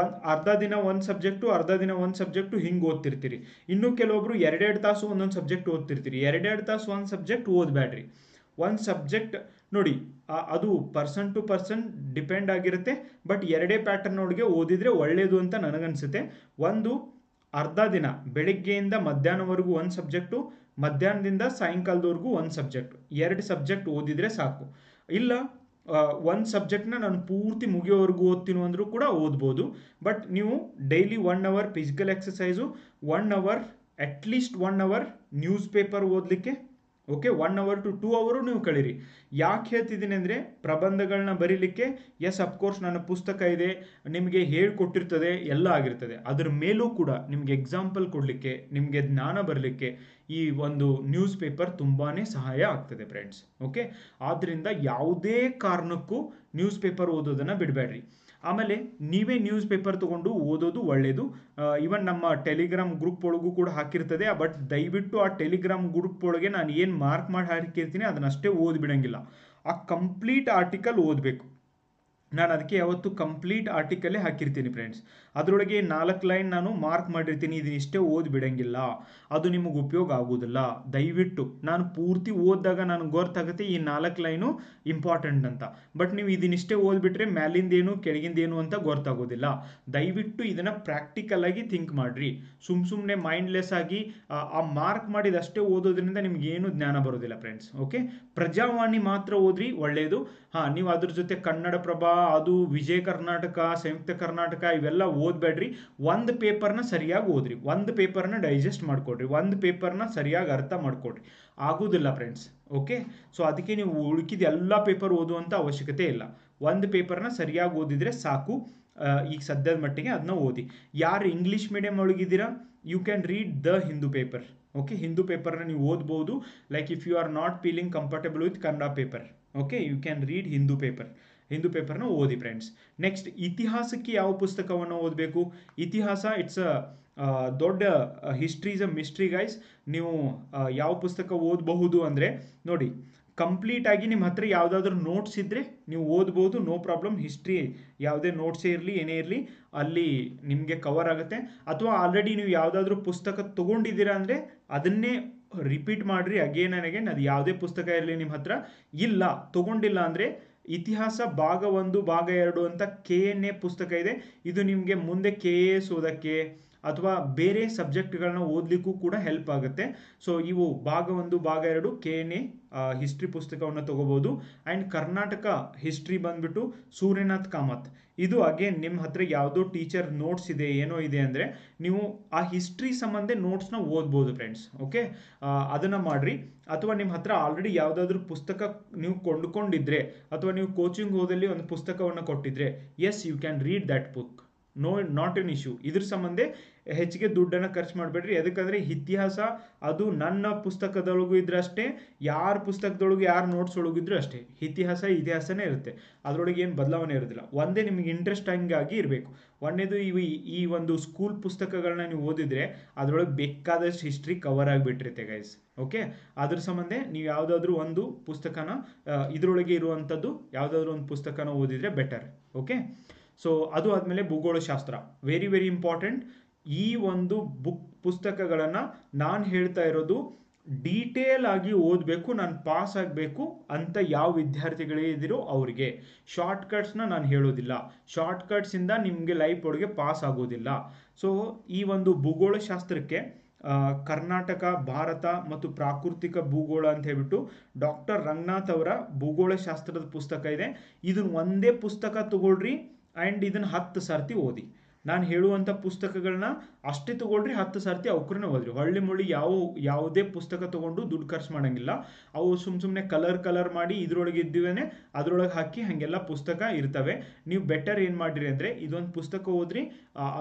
ಒಂದು ಅರ್ಧ ದಿನ ಒಂದು ಸಬ್ಜೆಕ್ಟು ಅರ್ಧ ದಿನ ಒಂದು ಸಬ್ಜೆಕ್ಟು ಹಿಂಗೆ ಓದ್ತಿರ್ತೀರಿ. ಇನ್ನು ಕೆಲವೊಬ್ರು ಎರಡೆರಡು ತಾಸು ಒಂದೊಂದು ಸಬ್ಜೆಕ್ಟ್ ಓದ್ತಿರ್ತೀರಿ. ಎರಡೆರಡು ತಾಸು ಒಂದು ಸಬ್ಜೆಕ್ಟ್ ಓದಬೇಡ್ರಿ ಒಂದು ಸಬ್ಜೆಕ್ಟ್ ನೋಡಿ ಅದು ಪರ್ಸನ್ ಟು ಪರ್ಸನ್ ಡಿಪೆಂಡ್ ಆಗಿರುತ್ತೆ ಬಟ್ ಎರಡೇ ಪ್ಯಾಟರ್ನ್ ಒಳಗೆ ಓದಿದ್ರೆ ಒಳ್ಳೆಯದು ಅಂತ ನನಗನ್ಸುತ್ತೆ. ಒಂದು ಅರ್ಧ ದಿನ, ಬೆಳಿಗ್ಗೆಯಿಂದ ಮಧ್ಯಾಹ್ನವರೆಗೂ ಒಂದು ಸಬ್ಜೆಕ್ಟು, ಮಧ್ಯಾಹ್ನದಿಂದ ಸಾಯಂಕಾಲದವರೆಗೂ ಒಂದು ಸಬ್ಜೆಕ್ಟ್. ಎರಡು ಸಬ್ಜೆಕ್ಟ್ ಓದಿದರೆ ಸಾಕು. ಇಲ್ಲ ಒಂದು ಸಬ್ಜೆಕ್ಟ್ನ ನಾನು ಪೂರ್ತಿ ಮುಗಿಯೋವರೆಗೂ ಓದ್ತೀನಿ ಅಂದರೂ ಕೂಡ ಓದ್ಬೋದು. ಬಟ್ ನೀವು daily one hour physical exercise one hour at least one hour news paper ಓದಲಿಕ್ಕೆ okay one hour to two hour ನೀವು ಕಳೀರಿ. ಯಾಕೆ ಹೇಳ್ತಿದ್ದೀನಿ ಅಂದರೆ ಪ್ರಬಂಧಗಳನ್ನ ಬರೀಲಿಕ್ಕೆ ಎಸ್ ಅಫ್ಕೋರ್ಸ್ ನನ್ನ ಪುಸ್ತಕ ಇದೆ, ನಿಮಗೆ ಹೇಳ್ಕೊಟ್ಟಿರ್ತದೆ, ಎಲ್ಲ ಆಗಿರ್ತದೆ. ಅದ್ರ ಮೇಲೂ ಕೂಡ ನಿಮಗೆ ಎಕ್ಸಾಂಪಲ್ ಕೊಡಲಿಕ್ಕೆ, ನಿಮಗೆ ಜ್ಞಾನ ಬರಲಿಕ್ಕೆ ಈ ಒಂದು ನ್ಯೂಸ್ ಪೇಪರ್ ತುಂಬಾ ಸಹಾಯ ಆಗ್ತದೆ ಫ್ರೆಂಡ್ಸ್ ಓಕೆ ಆದ್ದರಿಂದ ಯಾವುದೇ ಕಾರಣಕ್ಕೂ ನ್ಯೂಸ್ ಪೇಪರ್ ಓದೋದನ್ನು ಬಿಡಬೇಡ್ರಿ. ಆಮೇಲೆ ನೀವೇ ನ್ಯೂಸ್ ಪೇಪರ್ ತೊಗೊಂಡು ಓದೋದು ಒಳ್ಳೆಯದು ಇವನ್ ನಮ್ಮ ಟೆಲಿಗ್ರಾಮ್ ಗ್ರೂಪ್ ಒಳಗೂ ಕೂಡ ಹಾಕಿರ್ತದೆ ಬಟ್ ದಯವಿಟ್ಟು ಆ ಟೆಲಿಗ್ರಾಮ್ ಗ್ರೂಪ್ ಒಳಗೆ ನಾನು ಏನು ಮಾರ್ಕ್ ಮಾಡಿ ಹಾಕಿರ್ತೀನಿ ಅದನ್ನಷ್ಟೇ ಓದ್ಬಿಡಂಗಿಲ್ಲ. ಆ ಕಂಪ್ಲೀಟ್ ಆರ್ಟಿಕಲ್ ಓದಬೇಕು. ನಾನು ಅದಕ್ಕೆ ಯಾವತ್ತು ಕಂಪ್ಲೀಟ್ ಆರ್ಟಿಕಲ್ಲೇ ಹಾಕಿರ್ತೀನಿ ಫ್ರೆಂಡ್ಸ್ ಅದರೊಳಗೆ ನಾಲ್ಕು ಲೈನ್ ನಾನು ಮಾರ್ಕ್ ಮಾಡಿರ್ತೀನಿ, ಇದನ್ನ ಇಷ್ಟೇ ಓದಿ ಬಿಡಂಗಿಲ್ಲ ಅದು ನಿಮಗೆ ಉಪಯೋಗ ಆಗೋದಿಲ್ಲ. ದಯವಿಟ್ಟು, ನಾನು ಪೂರ್ತಿ ಓದಿದಾಗ ನನಗೆ ಗೊತ್ತಾಗುತ್ತೆ ಈ ನಾಲ್ಕು ಲೈನು ಇಂಪಾರ್ಟೆಂಟ್ ಅಂತ. ಬಟ್ ನೀವು ಇದನ್ನಿಷ್ಟೇ ಓದ್ಬಿಟ್ರೆ ಮ್ಯಾಲಿಂದೇನು ಕೆಳಗಿಂದೇನು ಅಂತ ಗೊತ್ತಾಗೋದಿಲ್ಲ ದಯವಿಟ್ಟು ಇದನ್ನು ಪ್ರಾಕ್ಟಿಕಲ್ ಆಗಿ ಥಿಂಕ್ ಮಾಡಿರಿ. ಸುಮ್ ಸುಮ್ಮನೆ ಮೈಂಡ್ಲೆಸ್ ಆಗಿ, ಆ ಮಾರ್ಕ್ ಮಾಡಿದಷ್ಟೇ ಓದೋದ್ರಿಂದ ನಿಮ್ಗೆ ಏನು ಜ್ಞಾನ ಬರೋದಿಲ್ಲ ಫ್ರೆಂಡ್ಸ್ ಓಕೆ ಪ್ರಜಾವಾಣಿ ಮಾತ್ರ ಓದ್ರಿ ಒಳ್ಳೆಯದು ಹಾಂ, ನೀವು ಅದ್ರ ಜೊತೆ ಕನ್ನಡ ಪ್ರಭಾ ಅದು ವಿಜಯ ಕರ್ನಾಟಕ, ಸಂಯುಕ್ತ ಕರ್ನಾಟಕ ಇವೆಲ್ಲ ಓದಬೇಡ್ರಿ. ಒಂದು ಪೇಪರ್ನ ಸರಿಯಾಗಿ ಓದ್ರಿ. ಒಂದು ಪೇಪರ್ನ ಡೈಜೆಸ್ಟ್ ಮಾಡ್ಕೊಡ್ರಿ. ಒಂದು ಪೇಪರ್ನ ಸರಿಯಾಗಿ ಅರ್ಥ ಮಾಡ್ಕೊಡ್ರಿ. ಆಗೋದಿಲ್ಲ ಫ್ರೆಂಡ್ಸ್, ಓಕೆ? ಸೊ, ಅದಕ್ಕೆ ನೀವು ಉಳ್ಕಿದ ಎಲ್ಲ ಪೇಪರ್ ಓದುವಂಥ ಅವಶ್ಯಕತೆ ಇಲ್ಲ. ಒಂದು ಪೇಪರ್ನ ಸರಿಯಾಗಿ ಓದಿದರೆ ಸಾಕು. ಈಗ ಸದ್ಯದ ಮಟ್ಟಿಗೆ ಅದನ್ನ ಓದಿ. ಯಾರು English medium ಒಳಗಿದ್ದೀರಾ you can read the Hindu paper okay Hindu ಪೇಪರ್ನ ನೀವು ಓದ್ಬೋದು like if you are not feeling comfortable with Kannada paper okay you can read Hindu paper Hindu ಪೇಪರ್ನ ಓದಿ ಫ್ರೆಂಡ್ಸ್ ನೆಕ್ಸ್ಟ್ ಇತಿಹಾಸಕ್ಕೆ ಯಾವ ಪುಸ್ತಕವನ್ನು ಓದಬೇಕು ಇತಿಹಾಸ ಇಟ್ಸ್ ಅ ದೊಡ್ಡ history is a mystery guys ನೀವು ಯಾವ ಪುಸ್ತಕ ಓದಬಹುದು ಅಂದರೆ ನೋಡಿ ಕಂಪ್ಲೀಟ್ ಆಗಿ ನಿಮ್ಮ ಹತ್ರ ಯಾವುದಾದ್ರೂ ನೋಟ್ಸ್ ಇದ್ದರೆ ನೀವು ಓದ್ಬೋದು ನೋ ಪ್ರಾಬ್ಲಮ್ ಹಿಸ್ಟ್ರಿ ಯಾವುದೇ ನೋಟ್ಸೇ ಇರಲಿ, ಏನೇ ಇರಲಿ, ಅಲ್ಲಿ ನಿಮಗೆ ಕವರ್ ಆಗುತ್ತೆ. ಅಥವಾ ಆಲ್ರೆಡಿ ನೀವು ಯಾವುದಾದ್ರೂ ಪುಸ್ತಕ ತೊಗೊಂಡಿದ್ದೀರಾ ಅಂದರೆ ಅದನ್ನೇ ರಿಪೀಟ್ ಮಾಡಿರಿ. ಅಗೇನ್ ಅಗೇನ್ ಅದು ಯಾವುದೇ ಪುಸ್ತಕ ಇರಲಿ ನಿಮ್ಮ ಹತ್ರ. ಇಲ್ಲ, ತೊಗೊಂಡಿಲ್ಲ ಅಂದರೆ ಇತಿಹಾಸ ಭಾಗ ಒಂದು, ಭಾಗ ಎರಡು ಅಂತ ಕೆ ಎನ್ ಎ ಪುಸ್ತಕ ಇದೆ. ಇದು ನಿಮಗೆ ಮುಂದೆ ಕೆ ಎ ಎಸ್ ಓದೋಕ್ಕೆ ಅಥವಾ ಬೇರೆ ಸಬ್ಜೆಕ್ಟ್ಗಳನ್ನ ಓದಲಿಕ್ಕೂ ಕೂಡ ಹೆಲ್ಪ್ ಆಗುತ್ತೆ. ಸೊ ಇವು ಭಾಗ ಒಂದು, ಭಾಗ ಎರಡು ಕೆ ಎನ್ ಎ ಹಿಸ್ಟ್ರಿ ಪುಸ್ತಕವನ್ನು ತಗೋಬೋದು. ಆ್ಯಂಡ್ ಕರ್ನಾಟಕ ಹಿಸ್ಟ್ರಿ ಬಂದ್ಬಿಟ್ಟು ಸೂರ್ಯನಾಥ್ ಕಾಮತ್. ಇದು ಅಗೇನ್ ನಿಮ್ಮ ಹತ್ರ ಯಾವುದೋ ಟೀಚರ್ ನೋಟ್ಸ್ ಇದೆ, ಏನೋ ಇದೆ ಅಂದರೆ ನೀವು ಆ ಹಿಸ್ಟ್ರಿ ಸಂಬಂಧ ನೋಟ್ಸ್ನ ಓದ್ಬೋದು ಫ್ರೆಂಡ್ಸ್ ಓಕೆ ಅದನ್ನು ಮಾಡಿರಿ. ಅಥವಾ ನಿಮ್ಮ ಹತ್ರ ಆಲ್ರೆಡಿ ಯಾವುದಾದ್ರೂ ಪುಸ್ತಕ ನೀವು ಕೊಂಡುಕೊಂಡಿದ್ರೆ ಅಥವಾ ನೀವು ಕೋಚಿಂಗ್ ಹೋದಲ್ಲಿ ಒಂದು ಪುಸ್ತಕವನ್ನು ಕೊಟ್ಟಿದ್ರೆ yes you can read that book no not an issue ಇದ್ರ ಸಂಬಂಧ ಹೆಚ್ಚಿಗೆ ದುಡ್ಡನ್ನು ಖರ್ಚು ಮಾಡಬೇಡ್ರಿ. ಯಾಕಂದರೆ ಇತಿಹಾಸ ಅದು ನನ್ನ ಪುಸ್ತಕದೊಳಗೂ ಇದ್ರೆ ಅಷ್ಟೇ, ಯಾರ ಪುಸ್ತಕದೊಳಗೂ ಯಾರು ನೋಟ್ಸ್ ಒಳಗಿದ್ರು ಅಷ್ಟೇ. ಇತಿಹಾಸ ಇತಿಹಾಸನೇ ಇರುತ್ತೆ. ಅದರೊಳಗೆ ಏನು ಬದಲಾವಣೆ ಇರೋದಿಲ್ಲ. ಒಂದೇ ನಿಮಗೆ ಇಂಟ್ರೆಸ್ಟ್ ಹಂಗಾಗಿ ಇರಬೇಕು. ಒಂದೇದು ಇವು ಈ ಒಂದು ಸ್ಕೂಲ್ ಪುಸ್ತಕಗಳನ್ನ ನೀವು ಓದಿದ್ರೆ ಅದರೊಳಗೆ ಬೇಕಾದಷ್ಟು ಹಿಸ್ಟ್ರಿ ಕವರ್ ಆಗಿಬಿಟ್ಟಿರುತ್ತೆ ಗೈಸ್ ಓಕೆ ಅದ್ರ ಸಂಬಂಧ ನೀವು ಯಾವುದಾದ್ರೂ ಒಂದು ಪುಸ್ತಕನ ಇದರೊಳಗೆ ಇರುವಂಥದ್ದು ಯಾವುದಾದ್ರೂ ಒಂದು ಪುಸ್ತಕನ ಓದಿದರೆ ಬೆಟರ್ ಓಕೆ ಸೊ ಅದು ಆದಮೇಲೆ ಭೂಗೋಳಶಾಸ್ತ್ರ. ವೆರಿ ವೆರಿ ಇಂಪಾರ್ಟೆಂಟ್ ಈ ಒಂದು ಬುಕ್ ಪುಸ್ತಕಗಳನ್ನು ನಾನು ಹೇಳ್ತಾ ಇರೋದು ಡೀಟೇಲ್ ಆಗಿ ಓದಬೇಕು, ನಾನು ಪಾಸ್ ಆಗಬೇಕು ಅಂತ ಯಾವ ವಿದ್ಯಾರ್ಥಿಗಳೇ ಇದ್ದೀರೋ ಅವರಿಗೆ. ಶಾರ್ಟ್ಕಟ್ಸ್ನ ನಾನು ಹೇಳೋದಿಲ್ಲ. ಶಾರ್ಟ್ಕಟ್ಸಿಂದ ನಿಮಗೆ ಲೈಫ್ ಒಳಗೆ ಪಾಸ್ ಆಗೋದಿಲ್ಲ. ಸೊ ಈ ಒಂದು ಭೂಗೋಳಶಾಸ್ತ್ರಕ್ಕೆ ಕರ್ನಾಟಕ, ಭಾರತ ಮತ್ತು ಪ್ರಾಕೃತಿಕ ಭೂಗೋಳ ಅಂತ ಹೇಳ್ಬಿಟ್ಟು ಡಾಕ್ಟರ್ ರಂಗನಾಥ್ ಅವರ ಭೂಗೋಳಶಾಸ್ತ್ರದ ಪುಸ್ತಕ ಇದೆ. ಇದನ್ನ ಒಂದೇ ಪುಸ್ತಕ ತಗೊಳ್ರಿ ಆ್ಯಂಡ್ ಇದನ್ನು ಹತ್ತು ಸರ್ತಿ ಓದಿ. ನಾನು ಹೇಳುವಂಥ ಪುಸ್ತಕಗಳನ್ನ ಅಷ್ಟೇ ತಗೊಳ್ರಿ, ಹತ್ತು ಸರ್ತಿ ಅವಕ್ರನ್ನ ಓದ್ರಿ. ಹೊಳ್ಳಿ ಮುಳ್ಳಿ ಯಾವ, ಯಾವುದೇ ಪುಸ್ತಕ ತೊಗೊಂಡು ದುಡ್ಡು ಖರ್ಚು ಮಾಡೋಂಗಿಲ್ಲ. ಅವು ಸುಮ್ಮ ಸುಮ್ಮನೆ ಕಲರ್ ಕಲರ್ ಮಾಡಿ ಇದ್ರೊಳಗೆ ಇದ್ದೀವೇ ಅದರೊಳಗೆ ಹಾಕಿ ಹಾಗೆಲ್ಲ ಪುಸ್ತಕ ಇರ್ತವೆ. ನೀವು ಬೆಟರ್ ಏನು ಮಾಡಿರಿ ಅಂದರೆ ಇದೊಂದು ಪುಸ್ತಕ ಓದ್ರಿ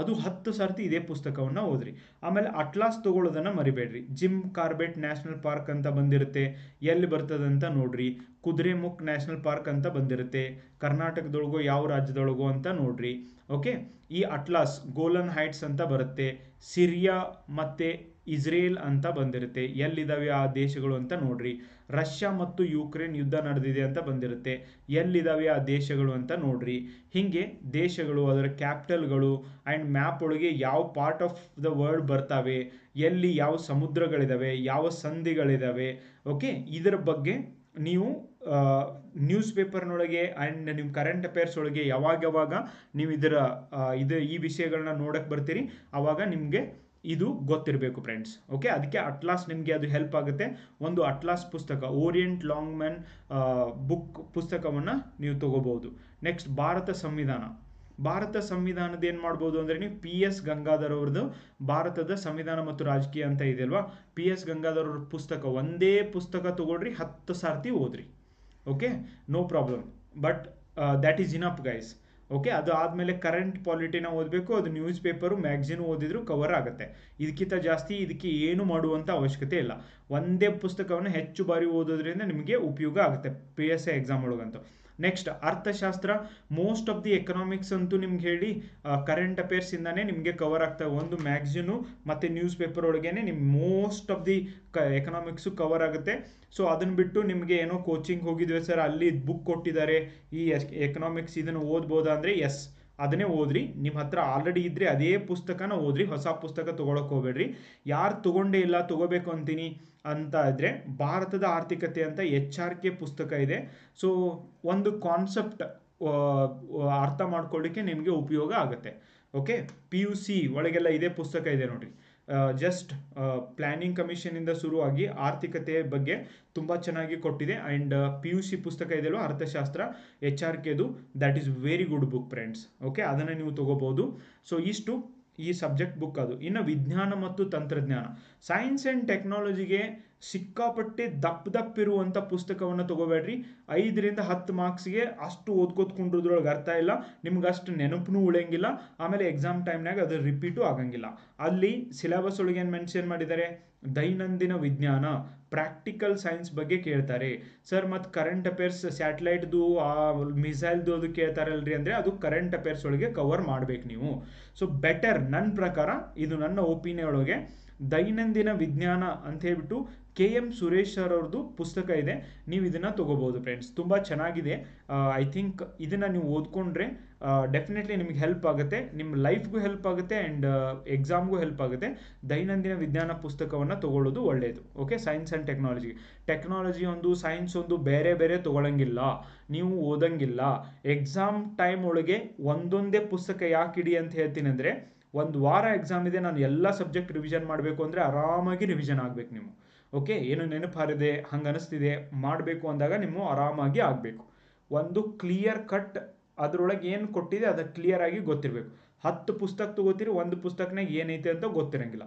ಅದು ಹತ್ತು ಸರ್ತಿ ಇದೇ ಪುಸ್ತಕವನ್ನು ಓದ್ರಿ. ಆಮೇಲೆ ಅಟ್ಲಾಸ್ ತಗೊಳ್ಳೋದನ್ನು ಮರಿಬೇಡ್ರಿ. ಜಿಮ್ ಕಾರ್ಬೆಟ್ ನ್ಯಾಷನಲ್ ಪಾರ್ಕ್ ಅಂತ ಬಂದಿರುತ್ತೆ. ಎಲ್ಲಿ ಬರ್ತದಂತ ನೋಡ್ರಿ. ಕುದುರೆಮುಖ್ ನ್ಯಾಷನಲ್ ಪಾರ್ಕ್ ಅಂತ ಬಂದಿರುತ್ತೆ. ಕರ್ನಾಟಕದೊಳಗೋ, ಯಾವ ರಾಜ್ಯದೊಳಗೋ ಅಂತ ನೋಡ್ರಿ. ಓಕೆ? ಈ ಅಟ್ಲಾಸ್ ಗೋಲನ್ ಹೈಟ್ಸ್ ಅಂತ ಬರುತ್ತೆ, ಸಿರಿಯಾ ಮತ್ತು ಇಸ್ರೇಲ್ ಅಂತ ಬಂದಿರುತ್ತೆ. ಎಲ್ಲಿದ್ದಾವೆ ಆ ದೇಶಗಳು ಅಂತ ನೋಡ್ರಿ. ರಷ್ಯಾ ಮತ್ತು ಯುಕ್ರೇನ್ ಯುದ್ಧ ನಡೆದಿದೆ ಅಂತ ಬಂದಿರುತ್ತೆ. ಎಲ್ಲಿದ್ದಾವೆ ಆ ದೇಶಗಳು ಅಂತ ನೋಡ್ರಿ. ಹೀಗೆ ದೇಶಗಳು, ಅದರ ಕ್ಯಾಪಿಟಲ್ಗಳು ಆ್ಯಂಡ್ ಮ್ಯಾಪ್ ಒಳಗೆ ಯಾವ ಪಾರ್ಟ್ ಆಫ್ ದ ವರ್ಲ್ಡ್ ಬರ್ತಾವೆ, ಎಲ್ಲಿ ಯಾವ ಸಮುದ್ರಗಳಿದ್ದಾವೆ ಯಾವ ಸಂಧಿಗಳಿದ್ದಾವೆ ಓಕೆ? ಇದರ ಬಗ್ಗೆ ನೀವು ನ್ಯೂಸ್ ಪೇಪರ್ನೊಳಗೆ ಆ್ಯಂಡ್ ನಿಮ್ಮ ಕರೆಂಟ್ ಅಫೇರ್ಸ್ ಒಳಗೆ ಯಾವಾಗ ಯಾವಾಗ ನೀವು ಇದರ ಇದು ಈ ವಿಷಯಗಳನ್ನ ನೋಡಕ್ಕೆ ಬರ್ತೀರಿ ಆವಾಗ ನಿಮಗೆ ಇದು ಗೊತ್ತಿರಬೇಕು ಫ್ರೆಂಡ್ಸ್ ಓಕೆ ಅದಕ್ಕೆ ಅಟ್ಲಾಸ್ ನಿಮಗೆ ಅದು ಹೆಲ್ಪ್ ಆಗುತ್ತೆ. ಒಂದು ಅಟ್ಲಾಸ್ ಪುಸ್ತಕ ಓರಿಯೆಂಟ್ ಲಾಂಗ್ ಮ್ಯಾನ್ ಬುಕ್ ಪುಸ್ತಕವನ್ನು ನೀವು ತಗೋಬಹುದು. ನೆಕ್ಸ್ಟ್ ಭಾರತ ಸಂವಿಧಾನ. ಭಾರತ ಸಂವಿಧಾನದ ಏನು ಮಾಡ್ಬೋದು ಅಂದರೆ ನೀವು ಪಿ ಎಸ್ ಗಂಗಾಧರ್ ಅವ್ರದ್ದು ಭಾರತದ ಸಂವಿಧಾನ ಮತ್ತು ರಾಜಕೀಯ ಅಂತ ಇದೆ ಅಲ್ವಾ ಪಿ ಎಸ್ ಗಂಗಾಧರ್ ಅವ್ರ ಪುಸ್ತಕ, ಒಂದೇ ಪುಸ್ತಕ ತಗೊಳ್ರಿ, ಹತ್ತು ಸಾರ್ತಿ ಓದ್ರಿ. Okay no problem but that is enough guys okay ಅದು ಆದಮೇಲೆ ಕರೆಂಟ್ ಪಾಲಿಟಿನ ಓದಬೇಕು, ಅದು ನ್ಯೂಸ್ ಪೇಪರು ಮ್ಯಾಗ್ಝಿನ್ ಓದಿದ್ರು ಕವರ್ ಆಗುತ್ತೆ. ಇದಕ್ಕಿಂತ ಜಾಸ್ತಿ ಇದಕ್ಕೆ ಏನು ಮಾಡುವಂಥ ಅವಶ್ಯಕತೆ ಇಲ್ಲ. ಒಂದೇ ಪುಸ್ತಕವನ್ನು ಹೆಚ್ಚು ಬಾರಿ ಓದೋದ್ರಿಂದ ನಿಮಗೆ ಉಪಯೋಗ ಆಗುತ್ತೆ. ಪಿ ಎಸ್ ಎ ಎಕ್ಸಾಮ್ ಒಳಗಂತೂ. ನೆಕ್ಸ್ಟ್ ಅರ್ಥಶಾಸ್ತ್ರ. ಮೋಸ್ಟ್ ಆಫ್ ದಿ ಎಕನಾಮಿಕ್ಸ್ ಅಂತೂ ನಿಮ್ಗೆ ಹೇಳಿ ಕರೆಂಟ್ ಅಫೇರ್ಸಿಂದಾನೇ ನಿಮಗೆ ಕವರ್ ಆಗ್ತವೆ ಒಂದು ಮ್ಯಾಗ್ಝಿನು ಮತ್ತು ನ್ಯೂಸ್ ಪೇಪರ್ ಒಳಗೇನೆ ನಿಮ್ಮ ಮೋಸ್ಟ್ ಆಫ್ ದಿ ಕ ಎಕನಾಮಿಕ್ಸು ಕವರ್ ಆಗುತ್ತೆ. ಸೊ ಅದನ್ನು ಬಿಟ್ಟು ನಿಮಗೆ ಏನೋ ಕೋಚಿಂಗ್ ಹೋಗಿದ್ವಿ ಸರ್ ಅಲ್ಲಿ ಬುಕ್ ಕೊಟ್ಟಿದ್ದಾರೆ. ಈ ಎಕನಾಮಿಕ್ಸ್ ಇದನ್ನು ಓದ್ಬೋದಾ ಅಂದರೆ ಎಸ್ ಅದನ್ನೇ ಓದ್ರಿ. ನಿಮ್ಮ ಹತ್ರ ಆಲ್ರೆಡಿ ಇದ್ದರೆ ಅದೇ ಪುಸ್ತಕನ ಓದ್ರಿ. ಹೊಸ ಪುಸ್ತಕ ತೊಗೊಳಕ್ಕೆ ಹೋಗ್ಬೇಡ್ರಿ. ಯಾರು ತಗೊಂಡೇ ಇಲ್ಲ ತಗೋಬೇಕು ಅಂತೀನಿ ಅಂತ ಇದ್ದರೆ ಭಾರತದ ಆರ್ಥಿಕತೆ ಅಂತ ಎಚ್ ಆರ್ ಕೆ ಪುಸ್ತಕ ಇದೆ. ಸೊ ಒಂದು ಕಾನ್ಸೆಪ್ಟ್ ಅರ್ಥ ಮಾಡ್ಕೊಳ್ಳಿಕ್ಕೆ ನಿಮಗೆ ಉಪಯೋಗ ಆಗುತ್ತೆ. ಓಕೆ ಪಿ ಯು ಸಿ ಒಳಗೆಲ್ಲ ಇದೇ ಪುಸ್ತಕ ಇದೆ ನೋಡ್ರಿ. ಜಸ್ಟ್ ಪ್ಲ್ಯಾನಿಂಗ್ ಕಮಿಷನಿಂದ ಶುರುವಾಗಿ ಆರ್ಥಿಕತೆ ಬಗ್ಗೆ ತುಂಬ ಚೆನ್ನಾಗಿ ಕೊಟ್ಟಿದೆ. ಆ್ಯಂಡ್ ಪಿ ಯು ಸಿ ಪುಸ್ತಕ ಇದೆಯಲ್ಲೋ ಅರ್ಥಶಾಸ್ತ್ರ H R ಕೆದು that is very good book friends okay ಅದನ್ನು ನೀವು ತೊಗೋಬೋದು. ಸೊ ಇಷ್ಟು. ಈ ಸಬ್ಜೆಕ್ಟ್ ಬುಕ್ ಅದು. ಇನ್ನು ವಿಜ್ಞಾನ ಮತ್ತು ತಂತ್ರಜ್ಞಾನ. ಸೈನ್ಸ್ ಆ್ಯಂಡ್ ಟೆಕ್ನಾಲಜಿಗೆ ಸಿಕ್ಕಾಪಟ್ಟೆ ದಪ್ಪ ದಪ್ಪ ಇರುವಂಥ ಪುಸ್ತಕವನ್ನು ತೊಗೋಬೇಡ್ರಿ. ಐದರಿಂದ ಹತ್ತು ಮಾರ್ಕ್ಸ್ಗೆ ಅಷ್ಟು ಓದ್ಕೋತ್ಕೊಂಡಿರೋದ್ರೊಳಗೆ ಅರ್ಥ ಇಲ್ಲ. ನಿಮ್ಗೆ ಅಷ್ಟು ನೆನಪು ಉಳಿಯಂಗಿಲ್ಲ. ಆಮೇಲೆ ಎಕ್ಸಾಮ್ ಟೈಮ್ನಾಗ ಅದು ರಿಪೀಟು ಆಗಂಗಿಲ್ಲ. ಅಲ್ಲಿ ಸಿಲೆಬಸ್ ಒಳಗೆ ಏನು ಮೆನ್ಷನ್ ಮಾಡಿದ್ದಾರೆ? ದೈನಂದಿನ ವಿಜ್ಞಾನ. ಪ್ರಾಕ್ಟಿಕಲ್ ಸೈನ್ಸ್ ಬಗ್ಗೆ ಕೇಳ್ತಾರೆ. ಸರ್ ಮತ್ತು ಕರೆಂಟ್ ಅಫೇರ್ಸ್ ಸ್ಯಾಟಲೈಟ್ದು ಆ ಮಿಸೈಲ್ದು ಅದು ಕೇಳ್ತಾರಲ್ರಿ ಅಂದರೆ ಅದು ಕರೆಂಟ್ ಅಫೇರ್ಸ್ ಒಳಗೆ ಕವರ್ ಮಾಡ್ಬೇಕು ನೀವು. ಸೊ ಬೆಟರ್ ನನ್ನ ಪ್ರಕಾರ, ಇದು ನನ್ನ ಒಪಿನಿಯನ್ ಒಳಗೆ. ದೈನಂದಿನ ವಿಜ್ಞಾನ ಅಂತ ಹೇಳ್ಬಿಟ್ಟು ಕೆ ಎಂ ಸುರೇಶ್ ಸರ್ ಅವ್ರದ್ದು ಪುಸ್ತಕ ಇದೆ. ನೀವು ಇದನ್ನು ತೊಗೋಬೋದು ಫ್ರೆಂಡ್ಸ್ ತುಂಬ ಚೆನ್ನಾಗಿದೆ. ಐ ಥಿಂಕ್ ಇದನ್ನು ನೀವು ಓದ್ಕೊಂಡ್ರೆ ಡೆಫಿನೆಟ್ಲಿ ನಿಮಗೆ ಹೆಲ್ಪ್ ಆಗುತ್ತೆ. ನಿಮ್ಮ ಲೈಫ್ಗೂ ಹೆಲ್ಪ್ ಆಗುತ್ತೆ ಆ್ಯಂಡ್ ಎಕ್ಸಾಮ್ಗೂ ಹೆಲ್ಪ್ ಆಗುತ್ತೆ. ದೈನಂದಿನ ವಿಜ್ಞಾನ ಪುಸ್ತಕವನ್ನು ತಗೊಳ್ಳೋದು ಒಳ್ಳೆಯದು okay science and technology technology ಒಂದು ಸೈನ್ಸ್ ಒಂದು ಬೇರೆ ಬೇರೆ ತೊಗೊಳಂಗಿಲ್ಲ. ನೀವು ಓದಂಗಿಲ್ಲ. ಎಕ್ಸಾಮ್ ಟೈಮ್ ಒಳಗೆ ಒಂದೊಂದೇ ಪುಸ್ತಕ ಯಾಕೆ ಇಡಿ ಅಂತ ಹೇಳ್ತೀನಿ ಅಂದರೆ ಒಂದು ವಾರ ಎಕ್ಸಾಮ್ ಇದೆ, ನಾನು ಎಲ್ಲ ಸಬ್ಜೆಕ್ಟ್ ರಿವಿಷನ್ ಮಾಡಬೇಕು ಅಂದರೆ ಆರಾಮಾಗಿ ರಿವಿಷನ್ ಆಗಬೇಕು ನೀವು. ಓಕೆ ಏನು ನೆನಪು ಹಾರಿದೆ ಹಂಗೆ ಅನಿಸ್ತಿದೆ, ಮಾಡಬೇಕು ಅಂದಾಗ ನೀವು ಆರಾಮಾಗಿ ಆಗಬೇಕು. ಒಂದು ಕ್ಲಿಯರ್ ಕಟ್ ಅದರೊಳಗೆ ಏನು ಕೊಟ್ಟಿದೆ, ಅದು ಕ್ಲಿಯರ್ ಆಗಿ ಗೊತ್ತಿರಬೇಕು. ಹತ್ತು ಪುಸ್ತಕ ತಗೋತೀರಿ, ಒಂದು ಪುಸ್ತಕನಾಗ ಏನೈತೆ ಅಂತ ಗೊತ್ತಿರಂಗಿಲ್ಲ.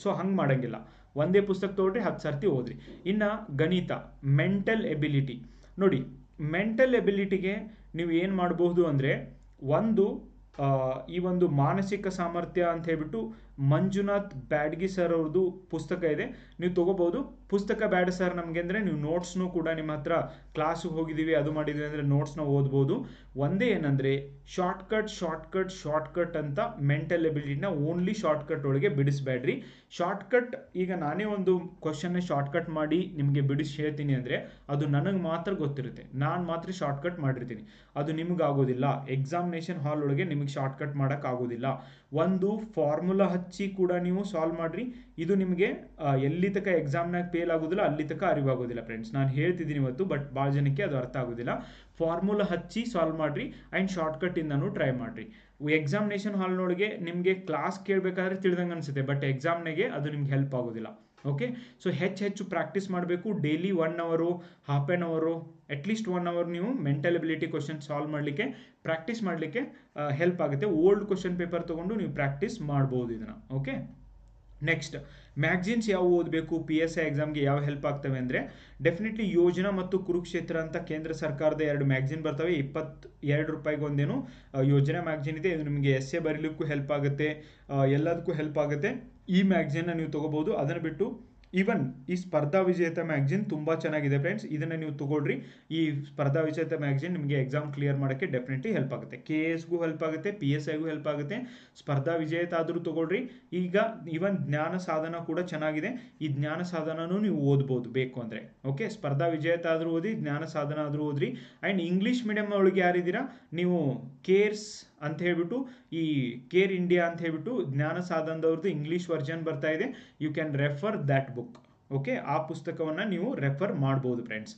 ಸೊ ಹಂಗೆ ಮಾಡೋಂಗಿಲ್ಲ. ಒಂದೇ ಪುಸ್ತಕ ತೊಗೊಳ್ರಿ ಹತ್ತು ಸರ್ತಿ ಓದ್ರಿ. ಇನ್ನು ಗಣಿತ ಮೆಂಟಲ್ ಎಬಿಲಿಟಿ ನೋಡಿ ಮೆಂಟಲ್ ಎಬಿಲಿಟಿಗೆ ನೀವು ಏನು ಮಾಡಬಹುದು ಅಂದರೆ, ಒಂದು ಈ ಒಂದು ಮಾನಸಿಕ ಸಾಮರ್ಥ್ಯ ಅಂತ ಹೇಳ್ಬಿಟ್ಟು ಮಂಜುನಾಥ್ ಬ್ಯಾಡ್ಗಿ ಸರ್ ಅವ್ರದ್ದು ಪುಸ್ತಕ ಇದೆ. ನೀವು ತಗೋಬಹುದು. ಪುಸ್ತಕ ಬ್ಯಾಡ ಸರ್ ನಮಗೆ ಅಂದರೆ ನೀವು ನೋಟ್ಸ್ನು ಕೂಡ ನಿಮ್ಮ ಹತ್ರ ಕ್ಲಾಸಿಗೆ ಹೋಗಿದ್ದೀವಿ, ಅದು ಮಾಡಿದ್ವಿ ಅಂದರೆ ನೋಟ್ಸ್ನ ಓದ್ಬೋದು. ಒಂದೇ ಏನಂದರೆ ಶಾರ್ಟ್ಕಟ್ ಶಾರ್ಟ್ಕಟ್ ಶಾರ್ಟ್ಕಟ್ ಅಂತ ಮೆಂಟಲ್ ಎಬಿಲಿಟಿನ ಓನ್ಲಿ ಶಾರ್ಟ್ಕಟ್ ಒಳಗೆ ಬಿಡಿಸ್ಬೇಡ್ರಿ. ಶಾರ್ಟ್ಕಟ್ ಈಗ ನಾನೇ ಒಂದು ಕ್ವಶನ್ನ ಶಾರ್ಟ್ಕಟ್ ಮಾಡಿ ನಿಮಗೆ ಬಿಡಿಸಿ ಹೇಳ್ತೀನಿ ಅಂದರೆ ಅದು ನನಗೆ ಮಾತ್ರ ಗೊತ್ತಿರುತ್ತೆ. ನಾನು ಮಾತ್ರ ಶಾರ್ಟ್ಕಟ್ ಮಾಡಿರ್ತೀನಿ. ಅದು ನಿಮ್ಗೆ ಆಗೋದಿಲ್ಲ. ಎಕ್ಸಾಮಿನೇಷನ್ ಹಾಲ್ ಒಳಗೆ ನಿಮಗೆ ಶಾರ್ಟ್ಕಟ್ ಮಾಡೋಕ್ಕಾಗೋದಿಲ್ಲ ಒಂದು ಫಾರ್ಮುಲಾ ಹಚ್ಚಿ ಕೂಡ ನೀವು ಸಾಲ್ವ್ ಮಾಡಿರಿ. ಇದು ನಿಮಗೆ ಎಲ್ಲಿ ತನಕ ಎಕ್ಸಾಮ್ನಾಗ ಫೇಲ್ ಆಗೋದಿಲ್ಲ, ಅಲ್ಲಿ ತನಕ ಅರಿವಾಗೋದಿಲ್ಲ ಫ್ರೆಂಡ್ಸ್ ನಾನು ಹೇಳ್ತಿದ್ದೀನಿ ಇವತ್ತು ಬಟ್ ಭಾಳ ಜನಕ್ಕೆ ಅದು ಅರ್ಥ ಆಗೋದಿಲ್ಲ. ಫಾರ್ಮುಲಾ ಹಚ್ಚಿ ಸಾಲ್ವ್ ಮಾಡಿರಿ ಆ್ಯಂಡ್ ಶಾರ್ಟ್ಕಟ್ಟಿಂದನೂ ಟ್ರೈ ಮಾಡಿರಿ. ಎಕ್ಸಾಮಿನೇಷನ್ ಹಾಲ್ನೊಳಗೆ ನಿಮಗೆ ಕ್ಲಾಸ್ ಕೇಳಬೇಕಾದ್ರೆ ತಿಳಿದಂಗೆ ಅನಿಸುತ್ತೆ ಬಟ್ ಎಕ್ಸಾಮ್ನಾಗೆ ಅದು ನಿಮ್ಗೆ ಹೆಲ್ಪ್ ಆಗೋದಿಲ್ಲ. ಓಕೆ ಸೊ ಹೆಚ್ಚು ಹೆಚ್ಚು ಪ್ರಾಕ್ಟೀಸ್ ಮಾಡಬೇಕು. Daily one hour half an hour at least one hour ನೀವು ಮೆಂಟಲ್ ಎಬಿಲಿಟಿ ಕ್ವಶನ್ ಸಾಲ್ವ್ ಮಾಡಲಿಕ್ಕೆ ಪ್ರಾಕ್ಟೀಸ್ ಮಾಡಲಿಕ್ಕೆ ಹೆಲ್ಪ್ ಆಗುತ್ತೆ. ಓಲ್ಡ್ ಕ್ವಶನ್ ಪೇಪರ್ ತೊಗೊಂಡು ನೀವು ಪ್ರಾಕ್ಟೀಸ್ ಮಾಡ್ಬೋದು ಇದನ್ನು. ಓಕೆ ನೆಕ್ಸ್ಟ್ ಮ್ಯಾಗ್ಝಿನ್ಸ್ ಯಾವ ಓದಬೇಕು? ಪಿ ಎಸ್ ಐ ಎಕ್ಸಾಮ್ಗೆ ಯಾವ ಹೆಲ್ಪ್ ಆಗ್ತವೆ ಅಂದರೆ ಡೆಫಿನೆಟ್ಲಿ ಯೋಜನಾ ಮತ್ತು ಕುರುಕ್ಷೇತ್ರ ಅಂತ ಕೇಂದ್ರ ಸರ್ಕಾರದ ಎರಡು ಮ್ಯಾಗ್ಝಿನ್ ಬರ್ತವೆ. ಇಪ್ಪತ್ತು ಎರಡು ರೂಪಾಯಿಗೆ ಒಂದೇನು ಯೋಜನಾ ಮ್ಯಾಗ್ಝಿನ್ ಇದೆ. ಇದು ನಿಮಗೆ ಎಸ್ ಎ ಬರೀಲಿಕ್ಕೂ ಹೆಲ್ಪ್ ಆಗುತ್ತೆ. ಎಲ್ಲದಕ್ಕೂ ಹೆಲ್ಪ್ ಆಗುತ್ತೆ. ಈ ಮ್ಯಾಗ್ಝಿನ್ನ ನೀವು ತೊಗೋಬೋದು ಅದನ್ನು ಬಿಟ್ಟು ಈವನ್ ಈ ಸ್ಪರ್ಧಾ ವಿಜೇತ ಮ್ಯಾಗ್ಝಿನ್ ತುಂಬ ಚೆನ್ನಾಗಿದೆ ಫ್ರೆಂಡ್ಸ್ ಇದನ್ನು ನೀವು ತೊಗೊಳ್ರಿ. ಈ ಸ್ಪರ್ಧಾ ವಿಜೇತ ಮ್ಯಾಗ್ಝಿನ್ ನಿಮಗೆ ಎಕ್ಸಾಮ್ ಕ್ಲಿಯರ್ ಮಾಡೋಕ್ಕೆ ಡೆಫಿನೆಟ್ಲಿ ಹೆಲ್ಪ್ ಆಗುತ್ತೆ. ಕೆ ಎಸ್ಗೂ ಹೆಲ್ಪ್ ಆಗುತ್ತೆ ಪಿ ಎಸ್ ಐಗೂ ಹೆಲ್ಪ್ ಆಗುತ್ತೆ. ಸ್ಪರ್ಧಾ ವಿಜೇತ ಆದರೂ ತಗೊಳ್ರಿ. ಈಗ ಈವನ್ ಜ್ಞಾನ ಸಾಧನ ಕೂಡ ಚೆನ್ನಾಗಿದೆ. ಈ ಜ್ಞಾನ ಸಾಧನನೂ ನೀವು ಓದ್ಬೋದು ಬೇಕು ಅಂದರೆ. ಓಕೆ ಸ್ಪರ್ಧಾ ವಿಜೇತ ಆದರೂ ಓದಿ, ಜ್ಞಾನ ಸಾಧನ ಆದರೂ ಓದ್ರಿ. ಆ್ಯಂಡ್ ಇಂಗ್ಲೀಷ್ ಮೀಡಿಯಮ್ ಒಳಗೆ ಯಾರಿದ್ದೀರಾ? ನೀವು ಕೇರ್ಸ್ ಅಂತ ಹೇಳ್ಬಿಟ್ಟು ಈ ಕೇರ್ ಇಂಡಿಯಾ ಅಂತ ಹೇಳ್ಬಿಟ್ಟು ಜ್ಞಾನ ಸಾಧನದವ್ರದ್ದು ಇಂಗ್ಲೀಷ್ ವರ್ಜನ್ ಬರ್ತಾ ಇದೆ. You can refer that book okay ಆ ಪುಸ್ತಕವನ್ನು ನೀವು ರೆಫರ್ ಮಾಡ್ಬೋದು ಫ್ರೆಂಡ್ಸ್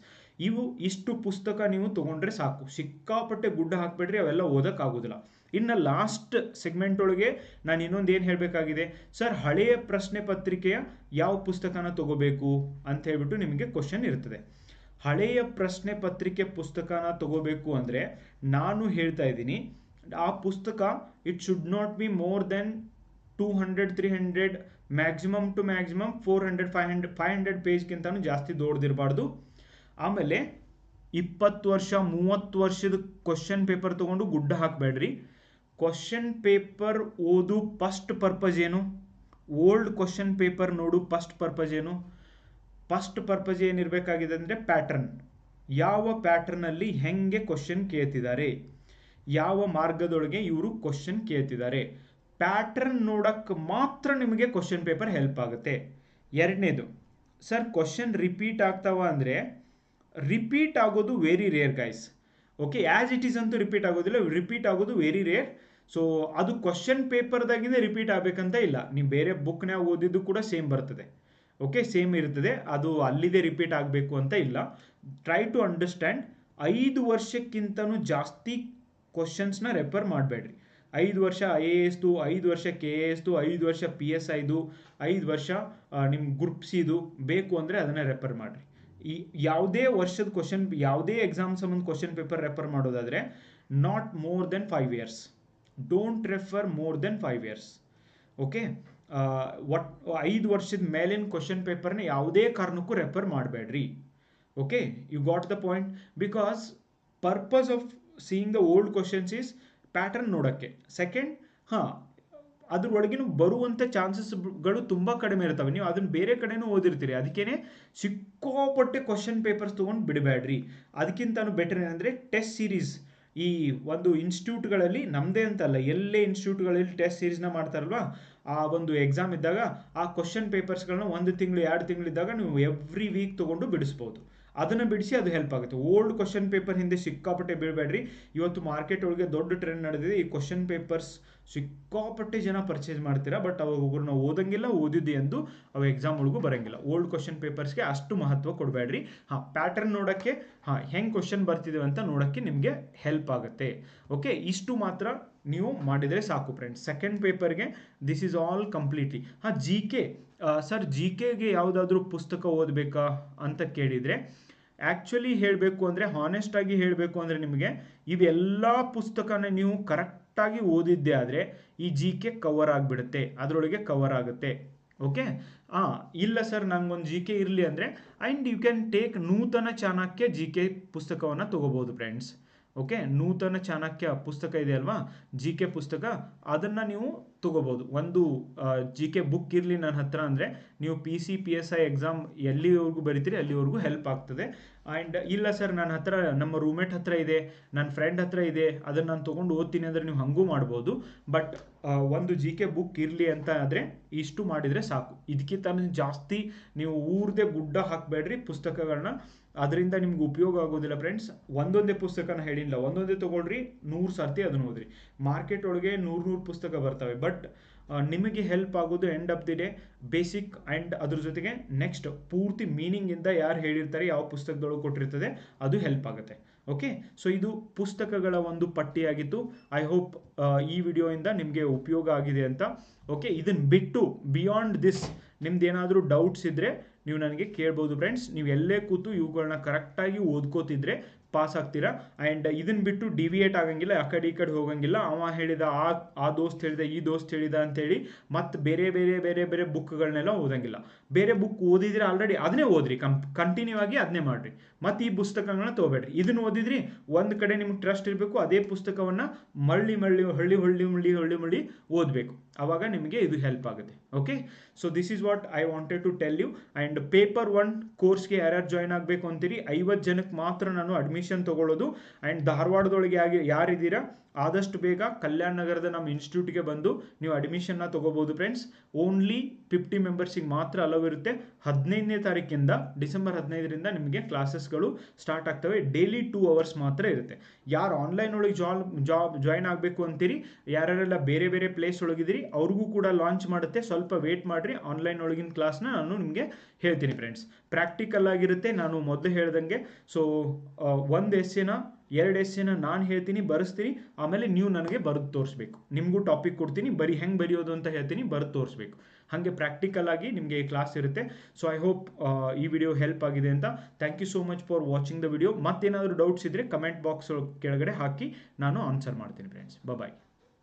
ಇವು ಇಷ್ಟು ಪುಸ್ತಕ ನೀವು ತೊಗೊಂಡ್ರೆ ಸಾಕು. ಸಿಕ್ಕಾಪಟ್ಟೆ ಗುಡ್ಡ ಹಾಕ್ಬಿಟ್ರೆ ಅವೆಲ್ಲ ಓದೋಕ್ಕಾಗೋದಿಲ್ಲ. ಇನ್ನು ಲಾಸ್ಟ್ ಸೆಗ್ಮೆಂಟ್ ಒಳಗೆ ನಾನು ಇನ್ನೊಂದು ಏನು ಹೇಳಬೇಕಾಗಿದೆ? ಸರ್ ಹಳೆಯ ಪ್ರಶ್ನೆ ಪತ್ರಿಕೆಯ ಯಾವ ಪುಸ್ತಕನ ತಗೋಬೇಕು ಅಂತ ಹೇಳ್ಬಿಟ್ಟು ನಿಮಗೆ ಕ್ವಶನ್ ಇರ್ತದೆ. ಹಳೆಯ ಪ್ರಶ್ನೆ ಪತ್ರಿಕೆ ಪುಸ್ತಕನ ತಗೋಬೇಕು ಅಂದರೆ ನಾನು ಹೇಳ್ತಾ ಇದ್ದೀನಿ ಆ ಪುಸ್ತಕ it should not be more than two hundred three hundred maximum to maximum four hundred five hundred five hundred ಪೇಜ್ಗಿಂತನೂ ಜಾಸ್ತಿ ದೊಡ್ದಿರಬಾರ್ದು ಆಮೇಲೆ ಇಪ್ಪತ್ತು ವರ್ಷ, ಮೂವತ್ತು ವರ್ಷದ ಕ್ವಶನ್ ಪೇಪರ್ ತೊಗೊಂಡು ಗುಡ್ಡ ಹಾಕಬೇಡ್ರಿ. ಕ್ವಶನ್ ಪೇಪರ್ ಓದು ಫಸ್ಟ್ ಪರ್ಪಸ್ ಏನು? ಓಲ್ಡ್ ಕ್ವಶನ್ ಪೇಪರ್ ನೋಡು ಫಸ್ಟ್ ಪರ್ಪಸ್ ಏನು? ಫಸ್ಟ್ ಪರ್ಪಸ್ ಏನಿರಬೇಕಾಗಿದೆ ಅಂದರೆ ಪ್ಯಾಟ್ರನ್ ಯಾವ ಪ್ಯಾಟರ್ನಲ್ಲಿ ಹೆಂಗೆ ಕ್ವಶನ್ ಕೇಳ್ತಿದ್ದಾರೆ? ಯಾವ ಮಾರ್ಗದೊಳಗೆ ಇವರು ಕ್ವಶನ್ ಕೇಳ್ತಿದ್ದಾರೆ. ಪ್ಯಾಟ್ರನ್ ನೋಡಕ್ಕೆ ಮಾತ್ರ ನಿಮಗೆ ಕ್ವಶನ್ ಪೇಪರ್ ಹೆಲ್ಪ್ ಆಗುತ್ತೆ. ಎರಡನೇದು ಸರ್ ಕ್ವಶನ್ ರಿಪೀಟ್ ಆಗ್ತಾವ ಅಂದರೆ ರಿಪೀಟ್ ಆಗೋದು very rare guys okay as it is ಅಂತೂ ರಿಪೀಟ್ ಆಗೋದಿಲ್ಲ ರಿಪೀಟ್ ಆಗೋದು ವೆರಿ ರೇರ್ ಸೊ ಅದು ಕ್ವಶನ್ ಪೇಪರ್ದಾಗಿಂದ ರಿಪೀಟ್ ಆಗಬೇಕಂತ ಇಲ್ಲ. ನೀವು ಬೇರೆ ಬುಕ್ನಾಗ ಓದಿದ್ದು ಕೂಡ ಸೇಮ್ ಬರ್ತದೆ. ಓಕೆ ಸೇಮ್ ಇರ್ತದೆ. ಅದು ಅಲ್ಲಿದೆ ರಿಪೀಟ್ ಆಗಬೇಕು ಅಂತ ಇಲ್ಲ. ಟ್ರೈ ಟು ಅಂಡರ್ಸ್ಟ್ಯಾಂಡ್ ಐದು ವರ್ಷಕ್ಕಿಂತನೂ ಜಾಸ್ತಿ ಕ್ವಶನ್ಸ್ನ ರೆಫರ್ ಮಾಡಬೇಡ್ರಿ. ಐದು ವರ್ಷ ಐ ಎ ಎಸ್ದು ಐದು ವರ್ಷ ಕೆ ಎ ಎಸ್ದು ಐದು ವರ್ಷ ಪಿ ಎಸ್ ಐದು ಐದು ವರ್ಷ ನಿಮ್ಮ ಗ್ರೂಪ್ ಸಿದು ಬೇಕು ಅಂದರೆ ಅದನ್ನು ರೆಫರ್ ಮಾಡಿರಿ. ಈ ಯಾವುದೇ ವರ್ಷದ ಕ್ವಶನ್ ಯಾವುದೇ ಎಕ್ಸಾಮ್ ಸಂಬಂಧ ಕ್ವಶನ್ ಪೇಪರ್ ರೆಫರ್ ಮಾಡೋದಾದರೆ not more than five years don't refer more than five years okay ಒಟ್ ಐದು ವರ್ಷದ ಮೇಲಿನ ಕ್ವಶನ್ ಪೇಪರ್ನ ಯಾವುದೇ ಕಾರಣಕ್ಕೂ ರೆಫರ್ ಮಾಡಬೇಡ್ರಿ. Okay you got the point because purpose of seeing the old questions is pattern ನೋಡೋಕ್ಕೆ. ಸೆಕೆಂಡ್ ಹಾಂ, ಅದ್ರೊಳಗಿನ ಬರುವಂಥ ಚಾನ್ಸಸ್ಗಳು ತುಂಬ ಕಡಿಮೆ ಇರ್ತವೆ ನೀವು ಅದನ್ನು ಬೇರೆ ಕಡೆನೂ ಓದಿರ್ತೀರಿ. ಅದಕ್ಕೇ ಸಿಕ್ಕೋಪಟ್ಟೆ ಕ್ವಶನ್ ಪೇಪರ್ಸ್ ತೊಗೊಂಡು ಬಿಡಬೇಡ್ರಿ. ಅದಕ್ಕಿಂತಲೂ ಬೆಟರ್ ಏನಂದರೆ ಟೆಸ್ಟ್ ಸೀರೀಸ್ ಈ ಒಂದು ಇನ್ಸ್ಟಿಟ್ಯೂಟ್ಗಳಲ್ಲಿ ನಮ್ಮದೇ ಅಂತಲ್ಲ, ಎಲ್ಲೇ ಇನ್ಸ್ಟಿಟ್ಯೂಟ್ಗಳಲ್ಲಿ ಟೆಸ್ಟ್ ಸೀರೀಸ್ನ ಮಾಡ್ತಾರಲ್ವ? ಆ ಒಂದು ಎಕ್ಸಾಮ್ ಇದ್ದಾಗ ಆ ಕ್ವಶನ್ ಪೇಪರ್ಸ್ಗಳನ್ನ ಒಂದು ತಿಂಗಳು, ಎರಡು ತಿಂಗಳಿದ್ದಾಗ ನೀವು ಎವ್ರಿ ವೀಕ್ ತೊಗೊಂಡು ಬಿಡಿಸ್ಬೋದು. ಅದನ್ನು ಬಿಡಿಸಿ ಅದು ಹೆಲ್ಪ್ ಆಗುತ್ತೆ. ಓಲ್ಡ್ ಕ್ವಶನ್ ಪೇಪರ್ ಹಿಂದೆ ಸಿಕ್ಕಾಪಟ್ಟೆ ಬೀಳಬೇಡ್ರಿ. ಇವತ್ತು ಮಾರ್ಕೆಟ್ ಒಳಗೆ ದೊಡ್ಡ ಟ್ರೆಂಡ್ ನಡೆದಿದೆ. ಈ ಕ್ವಶನ್ ಪೇಪರ್ಸ್ ಸಿಕ್ಕಾಪಟ್ಟೆ ಜನ ಪರ್ಚೇಸ್ ಮಾಡ್ತೀರಾ ಬಟ್ ಅವುಗಳನ್ನ ಓದಂಗಿಲ್ಲ ಓದಿದ್ದೆ ಎಂದು ಅವು ಎಕ್ಸಾಮ್ ಒಳಗೂ ಬರಂಗಿಲ್ಲ. ಓಲ್ಡ್ ಕ್ವಶನ್ ಪೇಪರ್ಸ್ಗೆ ಅಷ್ಟು ಮಹತ್ವ ಕೊಡಬೇಡ್ರಿ. ಹಾಂ ಪ್ಯಾಟರ್ನ್ ನೋಡೋಕ್ಕೆ, ಹಾಂ, ಹೆಂಗೆ ಕ್ವಶನ್ ಬರ್ತಿದ್ದೀವಿ ಅಂತ ನೋಡೋಕ್ಕೆ ನಿಮಗೆ ಹೆಲ್ಪ್ ಆಗುತ್ತೆ. ಓಕೆ ಇಷ್ಟು ಮಾತ್ರ ನೀವು ಮಾಡಿದರೆ ಸಾಕು ಫ್ರೆಂಡ್ಸ್ ಸೆಕೆಂಡ್ ಪೇಪರ್ಗೆ ದಿಸ್ ಈಸ್ ಆಲ್ ಕಂಪ್ಲೀಟ್ಲಿ ಹಾಂ ಜಿ ಕೆ ಸರ್ ಜಿ ಕೆಗೆ ಯಾವುದಾದ್ರೂ ಪುಸ್ತಕ ಓದಬೇಕಾ ಅಂತ ಕೇಳಿದರೆ ಆ್ಯಕ್ಚುಲಿ ಹೇಳಬೇಕು ಅಂದರೆ ಹಾನೆಸ್ಟಾಗಿ ಹೇಳಬೇಕು ಅಂದರೆ ನಿಮಗೆ, ಇವೆಲ್ಲ ಪುಸ್ತಕನ ನೀವು ಕರೆಕ್ಟಾಗಿ ಓದಿದ್ದೆ ಆದರೆ ಈ ಜಿ ಕೆ ಕವರ್ ಆಗಿಬಿಡುತ್ತೆ. ಅದರೊಳಗೆ ಕವರ್ ಆಗುತ್ತೆ. ಓಕೆ ಹಾಂ ಇಲ್ಲ ಸರ್ ನನಗೊಂದು ಜಿ ಕೆ ಇರಲಿ ಅಂದರೆ ಆ್ಯಂಡ್ ಯು ಕ್ಯಾನ್ ಟೇಕ್ ನೂತನ ಚಾಣಕ್ಯ ಜಿ ಕೆ ಪುಸ್ತಕವನ್ನು ತೊಗೋಬೋದು ಫ್ರೆಂಡ್ಸ್ ಓಕೆ, ನೂತನ ಚಾಣಕ್ಯ ಪುಸ್ತಕ ಇದೆ ಅಲ್ವಾ? ಜಿ ಕೆ ಪುಸ್ತಕ. ಅದನ್ನು ನೀವು ತಗೋಬೋದು. ಒಂದು ಜಿ ಕೆ ಬುಕ್ ಇರಲಿ ನನ್ನ ಹತ್ರ ಅಂದರೆ ನೀವು P C P S I exam ಎಲ್ಲಿವರೆಗೂ ಬರಿತೀರಿ, ಅಲ್ಲಿವರೆಗೂ ಹೆಲ್ಪ್ ಆಗ್ತದೆ. ಆ್ಯಂಡ್ ಇಲ್ಲ ಸರ್ ನನ್ನ ಹತ್ರ, ನಮ್ಮ ರೂಮೇಟ್ ಹತ್ರ ಇದೆ ನನ್ನ ಫ್ರೆಂಡ್ ಹತ್ರ ಇದೆ, ಅದನ್ನು ನಾನು ತೊಗೊಂಡು ಓದ್ತೀನಿ ಅಂದರೆ ನೀವು ಹಂಗೂ ಮಾಡ್ಬೋದು. ಬಟ್ ಒಂದು ಜಿ ಕೆ ಬುಕ್ ಇರಲಿ ಅಂತ ಆದರೆ ಇಷ್ಟು ಮಾಡಿದರೆ ಸಾಕು. ಇದಕ್ಕಿಂತ ಜಾಸ್ತಿ ನೀವು ಊರ್ದೇ ಗುಡ್ಡ ಹಾಕಬೇಡ್ರಿ ಪುಸ್ತಕಗಳನ್ನ ಅದರಿಂದ ನಿಮ್ಗೆ ಉಪಯೋಗ ಆಗೋದಿಲ್ಲ ಫ್ರೆಂಡ್ಸ್ ಒಂದೊಂದೇ ಪುಸ್ತಕನ ಹೇಳಿಲ್ಲ. ಒಂದೊಂದೇ ತೊಗೊಳ್ರಿ, ನೂರು ಸರ್ತಿ ಅದನ್ನು ಓದ್ರಿ. ಮಾರ್ಕೆಟ್ ಒಳಗೆ ನೂರು ನೂರು ಪುಸ್ತಕ ಬರ್ತವೆ. ಬಟ್ ನಿಮಗೆ ಹೆಲ್ಪ್ ಆಗೋದು end of the day basic and ಅದ್ರ ಜೊತೆಗೆ ನೆಕ್ಸ್ಟ್ ಪೂರ್ತಿ ಮೀನಿಂಗಿಂದ ಯಾರು ಹೇಳಿರ್ತಾರೆ, ಯಾವ ಪುಸ್ತಕದೊಳಗೆ ಕೊಟ್ಟಿರ್ತದೆ, ಅದು ಹೆಲ್ಪ್ ಆಗುತ್ತೆ. ಓಕೆ ಸೊ ಇದು ಪುಸ್ತಕಗಳ ಒಂದು ಪಟ್ಟಿಯಾಗಿತ್ತು. ಐ ಹೋಪ್ ಈ ವಿಡಿಯೋಯಿಂದ ನಿಮಗೆ ಉಪಯೋಗ ಆಗಿದೆ ಅಂತ. ಓಕೆ ಇದನ್ನು ಬಿಟ್ಟು ಬಿಯಾಂಡ್ ದಿಸ್ ನಿಮ್ದು ಏನಾದರೂ ಡೌಟ್ಸ್ ಇದ್ದರೆ ನೀವು ನನಗೆ ಕೇಳ್ಬೋದು ಫ್ರೆಂಡ್ಸ್ ನೀವು ಎಲ್ಲೇ ಕೂತು ಇವುಗಳನ್ನ ಕರೆಕ್ಟಾಗಿ ಓದ್ಕೋತಿದ್ರೆ ಪಾಸ್ ಆಗ್ತೀರಾ? ಆ್ಯಂಡ್ ಇದನ್ನ ಬಿಟ್ಟು ಡಿವಿಯೇಟ್ ಆಗಂಗಿಲ್ಲ ಆ ಕಡೆ ಈ ಕಡೆ ಹೋಗಂಗಿಲ್ಲ. ಅವ ಹೇಳಿದ ಆ ಆ ದೋಸ್ತ್ ಹೇಳಿದ, ಈ ದೋಸ್ತ್ ಹೇಳಿದ ಅಂತೇಳಿ ಮತ್ತು ಬೇರೆ ಬೇರೆ ಬೇರೆ ಬೇರೆ ಬುಕ್ಗಳನ್ನೆಲ್ಲ ಓದಂಗಿಲ್ಲ. ಬೇರೆ ಬುಕ್ ಓದಿದ್ರೆ ಆಲ್ರೆಡಿ ಅದನ್ನೇ ಓದ್ರಿ. ಕಂ ಕಂಟಿನ್ಯೂ ಆಗಿ ಅದನ್ನೇ ಮಾಡಿರಿ. ಮತ್ತು ಈ ಪುಸ್ತಕಗಳನ್ನ ತೊಗೊಬೇಡ್ರಿ. ಇದನ್ನು ಓದಿದ್ರಿ, ಒಂದು ಕಡೆ ನಿಮ್ಗೆ ಟ್ರಸ್ಟ್ ಇರಬೇಕು, ಅದೇ ಪುಸ್ತಕವನ್ನು ಮಳ್ಳಿ ಮಳ್ಳಿ, ಹಳ್ಳಿ, ಹೊಳ್ಳಿ ಮುಳ್ಳಿ ಹೊಳ್ಳಿ ಮುಳ್ಳಿ ಓದಬೇಕು. ಆವಾಗ ನಿಮಗೆ ಇದು ಹೆಲ್ಪ್ ಆಗುತ್ತೆ. Okay so this is what I wanted to tell you and paper one ಕೋರ್ಸ್ಗೆ ಯಾರ್ಯಾರು ಜಾಯ್ನ್ ಆಗಬೇಕು ಅಂತೀರಿ, ಐವತ್ತು ಜನಕ್ಕೆ ಮಾತ್ರ ನಾನು ಅಡ್ಮಿಷನ್ ತೊಗೊಳ್ಳೋದು ಆ್ಯಂಡ್ ಧಾರವಾಡದೊಳಗೆ ಯಾಗಿ ಯಾರಿದ್ದೀರಾ? ಆದಷ್ಟು ಬೇಗ ಕಲ್ಯಾಣ ನಗರದ ನಮ್ಮ ಇನ್ಸ್ಟಿಟ್ಯೂಟ್ಗೆ ಬಂದು ನೀವು ಅಡ್ಮಿಷನ್ನ ತೊಗೋಬೋದು ಫ್ರೆಂಡ್ಸ್ ಓನ್ಲಿ ಫಿಫ್ಟಿ ಮೆಂಬರ್ಸಿಗೆ ಮಾತ್ರ ಅಲವ್ ಇರುತ್ತೆ. ಹದಿನೈದನೇ ತಾರೀಕಿಂದ ಡಿಸೆಂಬರ್ ಹದಿನೈದರಿಂದ ನಿಮಗೆ ಕ್ಲಾಸಸ್ಗಳು ಸ್ಟಾರ್ಟ್ ಆಗ್ತವೆ. ಡೈಲಿ ಟೂ ಅವರ್ಸ್ ಮಾತ್ರ ಇರುತ್ತೆ. ಯಾರು ಆನ್ಲೈನ್ ಒಳಗೆ ಜಾಬ್ ಜಾಯ್ನ್ ಆಗಬೇಕು ಅಂತೀರಿ, ಯಾರ್ಯಾರೆಲ್ಲ ಬೇರೆ ಬೇರೆ ಪ್ಲೇಸ್ ಒಳಗಿದ್ದೀರಿ, ಅವ್ರಿಗೂ ಕೂಡ ಲಾಂಚ್ ಮಾಡುತ್ತೆ. ಸ್ವಲ್ಪ ವೇಟ್ ಮಾಡಿರಿ ಆನ್ಲೈನ್ ಒಳಗಿನ ಕ್ಲಾಸ್ನ ನಾನು ನಿಮಗೆ ಹೇಳ್ತೀನಿ ಫ್ರೆಂಡ್ಸ್ ಪ್ರಾಕ್ಟಿಕಲ್ ಆಗಿರುತ್ತೆ, ನಾನು ಮೊದಲು ಹೇಳ್ದಂಗೆ. ಸೊ ಒಂದು ಎಸ್ಸಿನ ಎರಡು ಎಸ್ಸಿನ ನಾನು ಹೇಳ್ತೀನಿ, ಬರೆಸ್ತೀನಿ, ಆಮೇಲೆ ನೀವು ನನಗೆ ಬರೆದು ತೋರಿಸ್ಬೇಕು. ನಿಮಗೂ ಟಾಪಿಕ್ ಕೊಡ್ತೀನಿ, ಬರೀ ಹೆಂಗೆ ಬರೆಯೋದು ಅಂತ ಹೇಳ್ತೀನಿ, ಬರೆದು ತೋರಿಸ್ಬೇಕು. ಹಾಗೆ ಪ್ರಾಕ್ಟಿಕಲ್ ಆಗಿ ನಿಮಗೆ ಕ್ಲಾಸ್ ಇರುತ್ತೆ. ಸೊ ಐ ಹೋಪ್ ಈ ವಿಡಿಯೋ ಹೆಲ್ಪ್ ಆಗಿದೆ ಅಂತ. Thank you so much for watching the video ಮತ್ತೇನಾದರೂ ಡೌಟ್ಸ್ ಇದ್ದರೆ ಕಮೆಂಟ್ ಬಾಕ್ಸ್ ಕೆಳಗಡೆ ಹಾಕಿ ನಾನು ಆನ್ಸರ್ ಮಾಡ್ತೀನಿ ಫ್ರೆಂಡ್ಸ್ ಬಾಯ್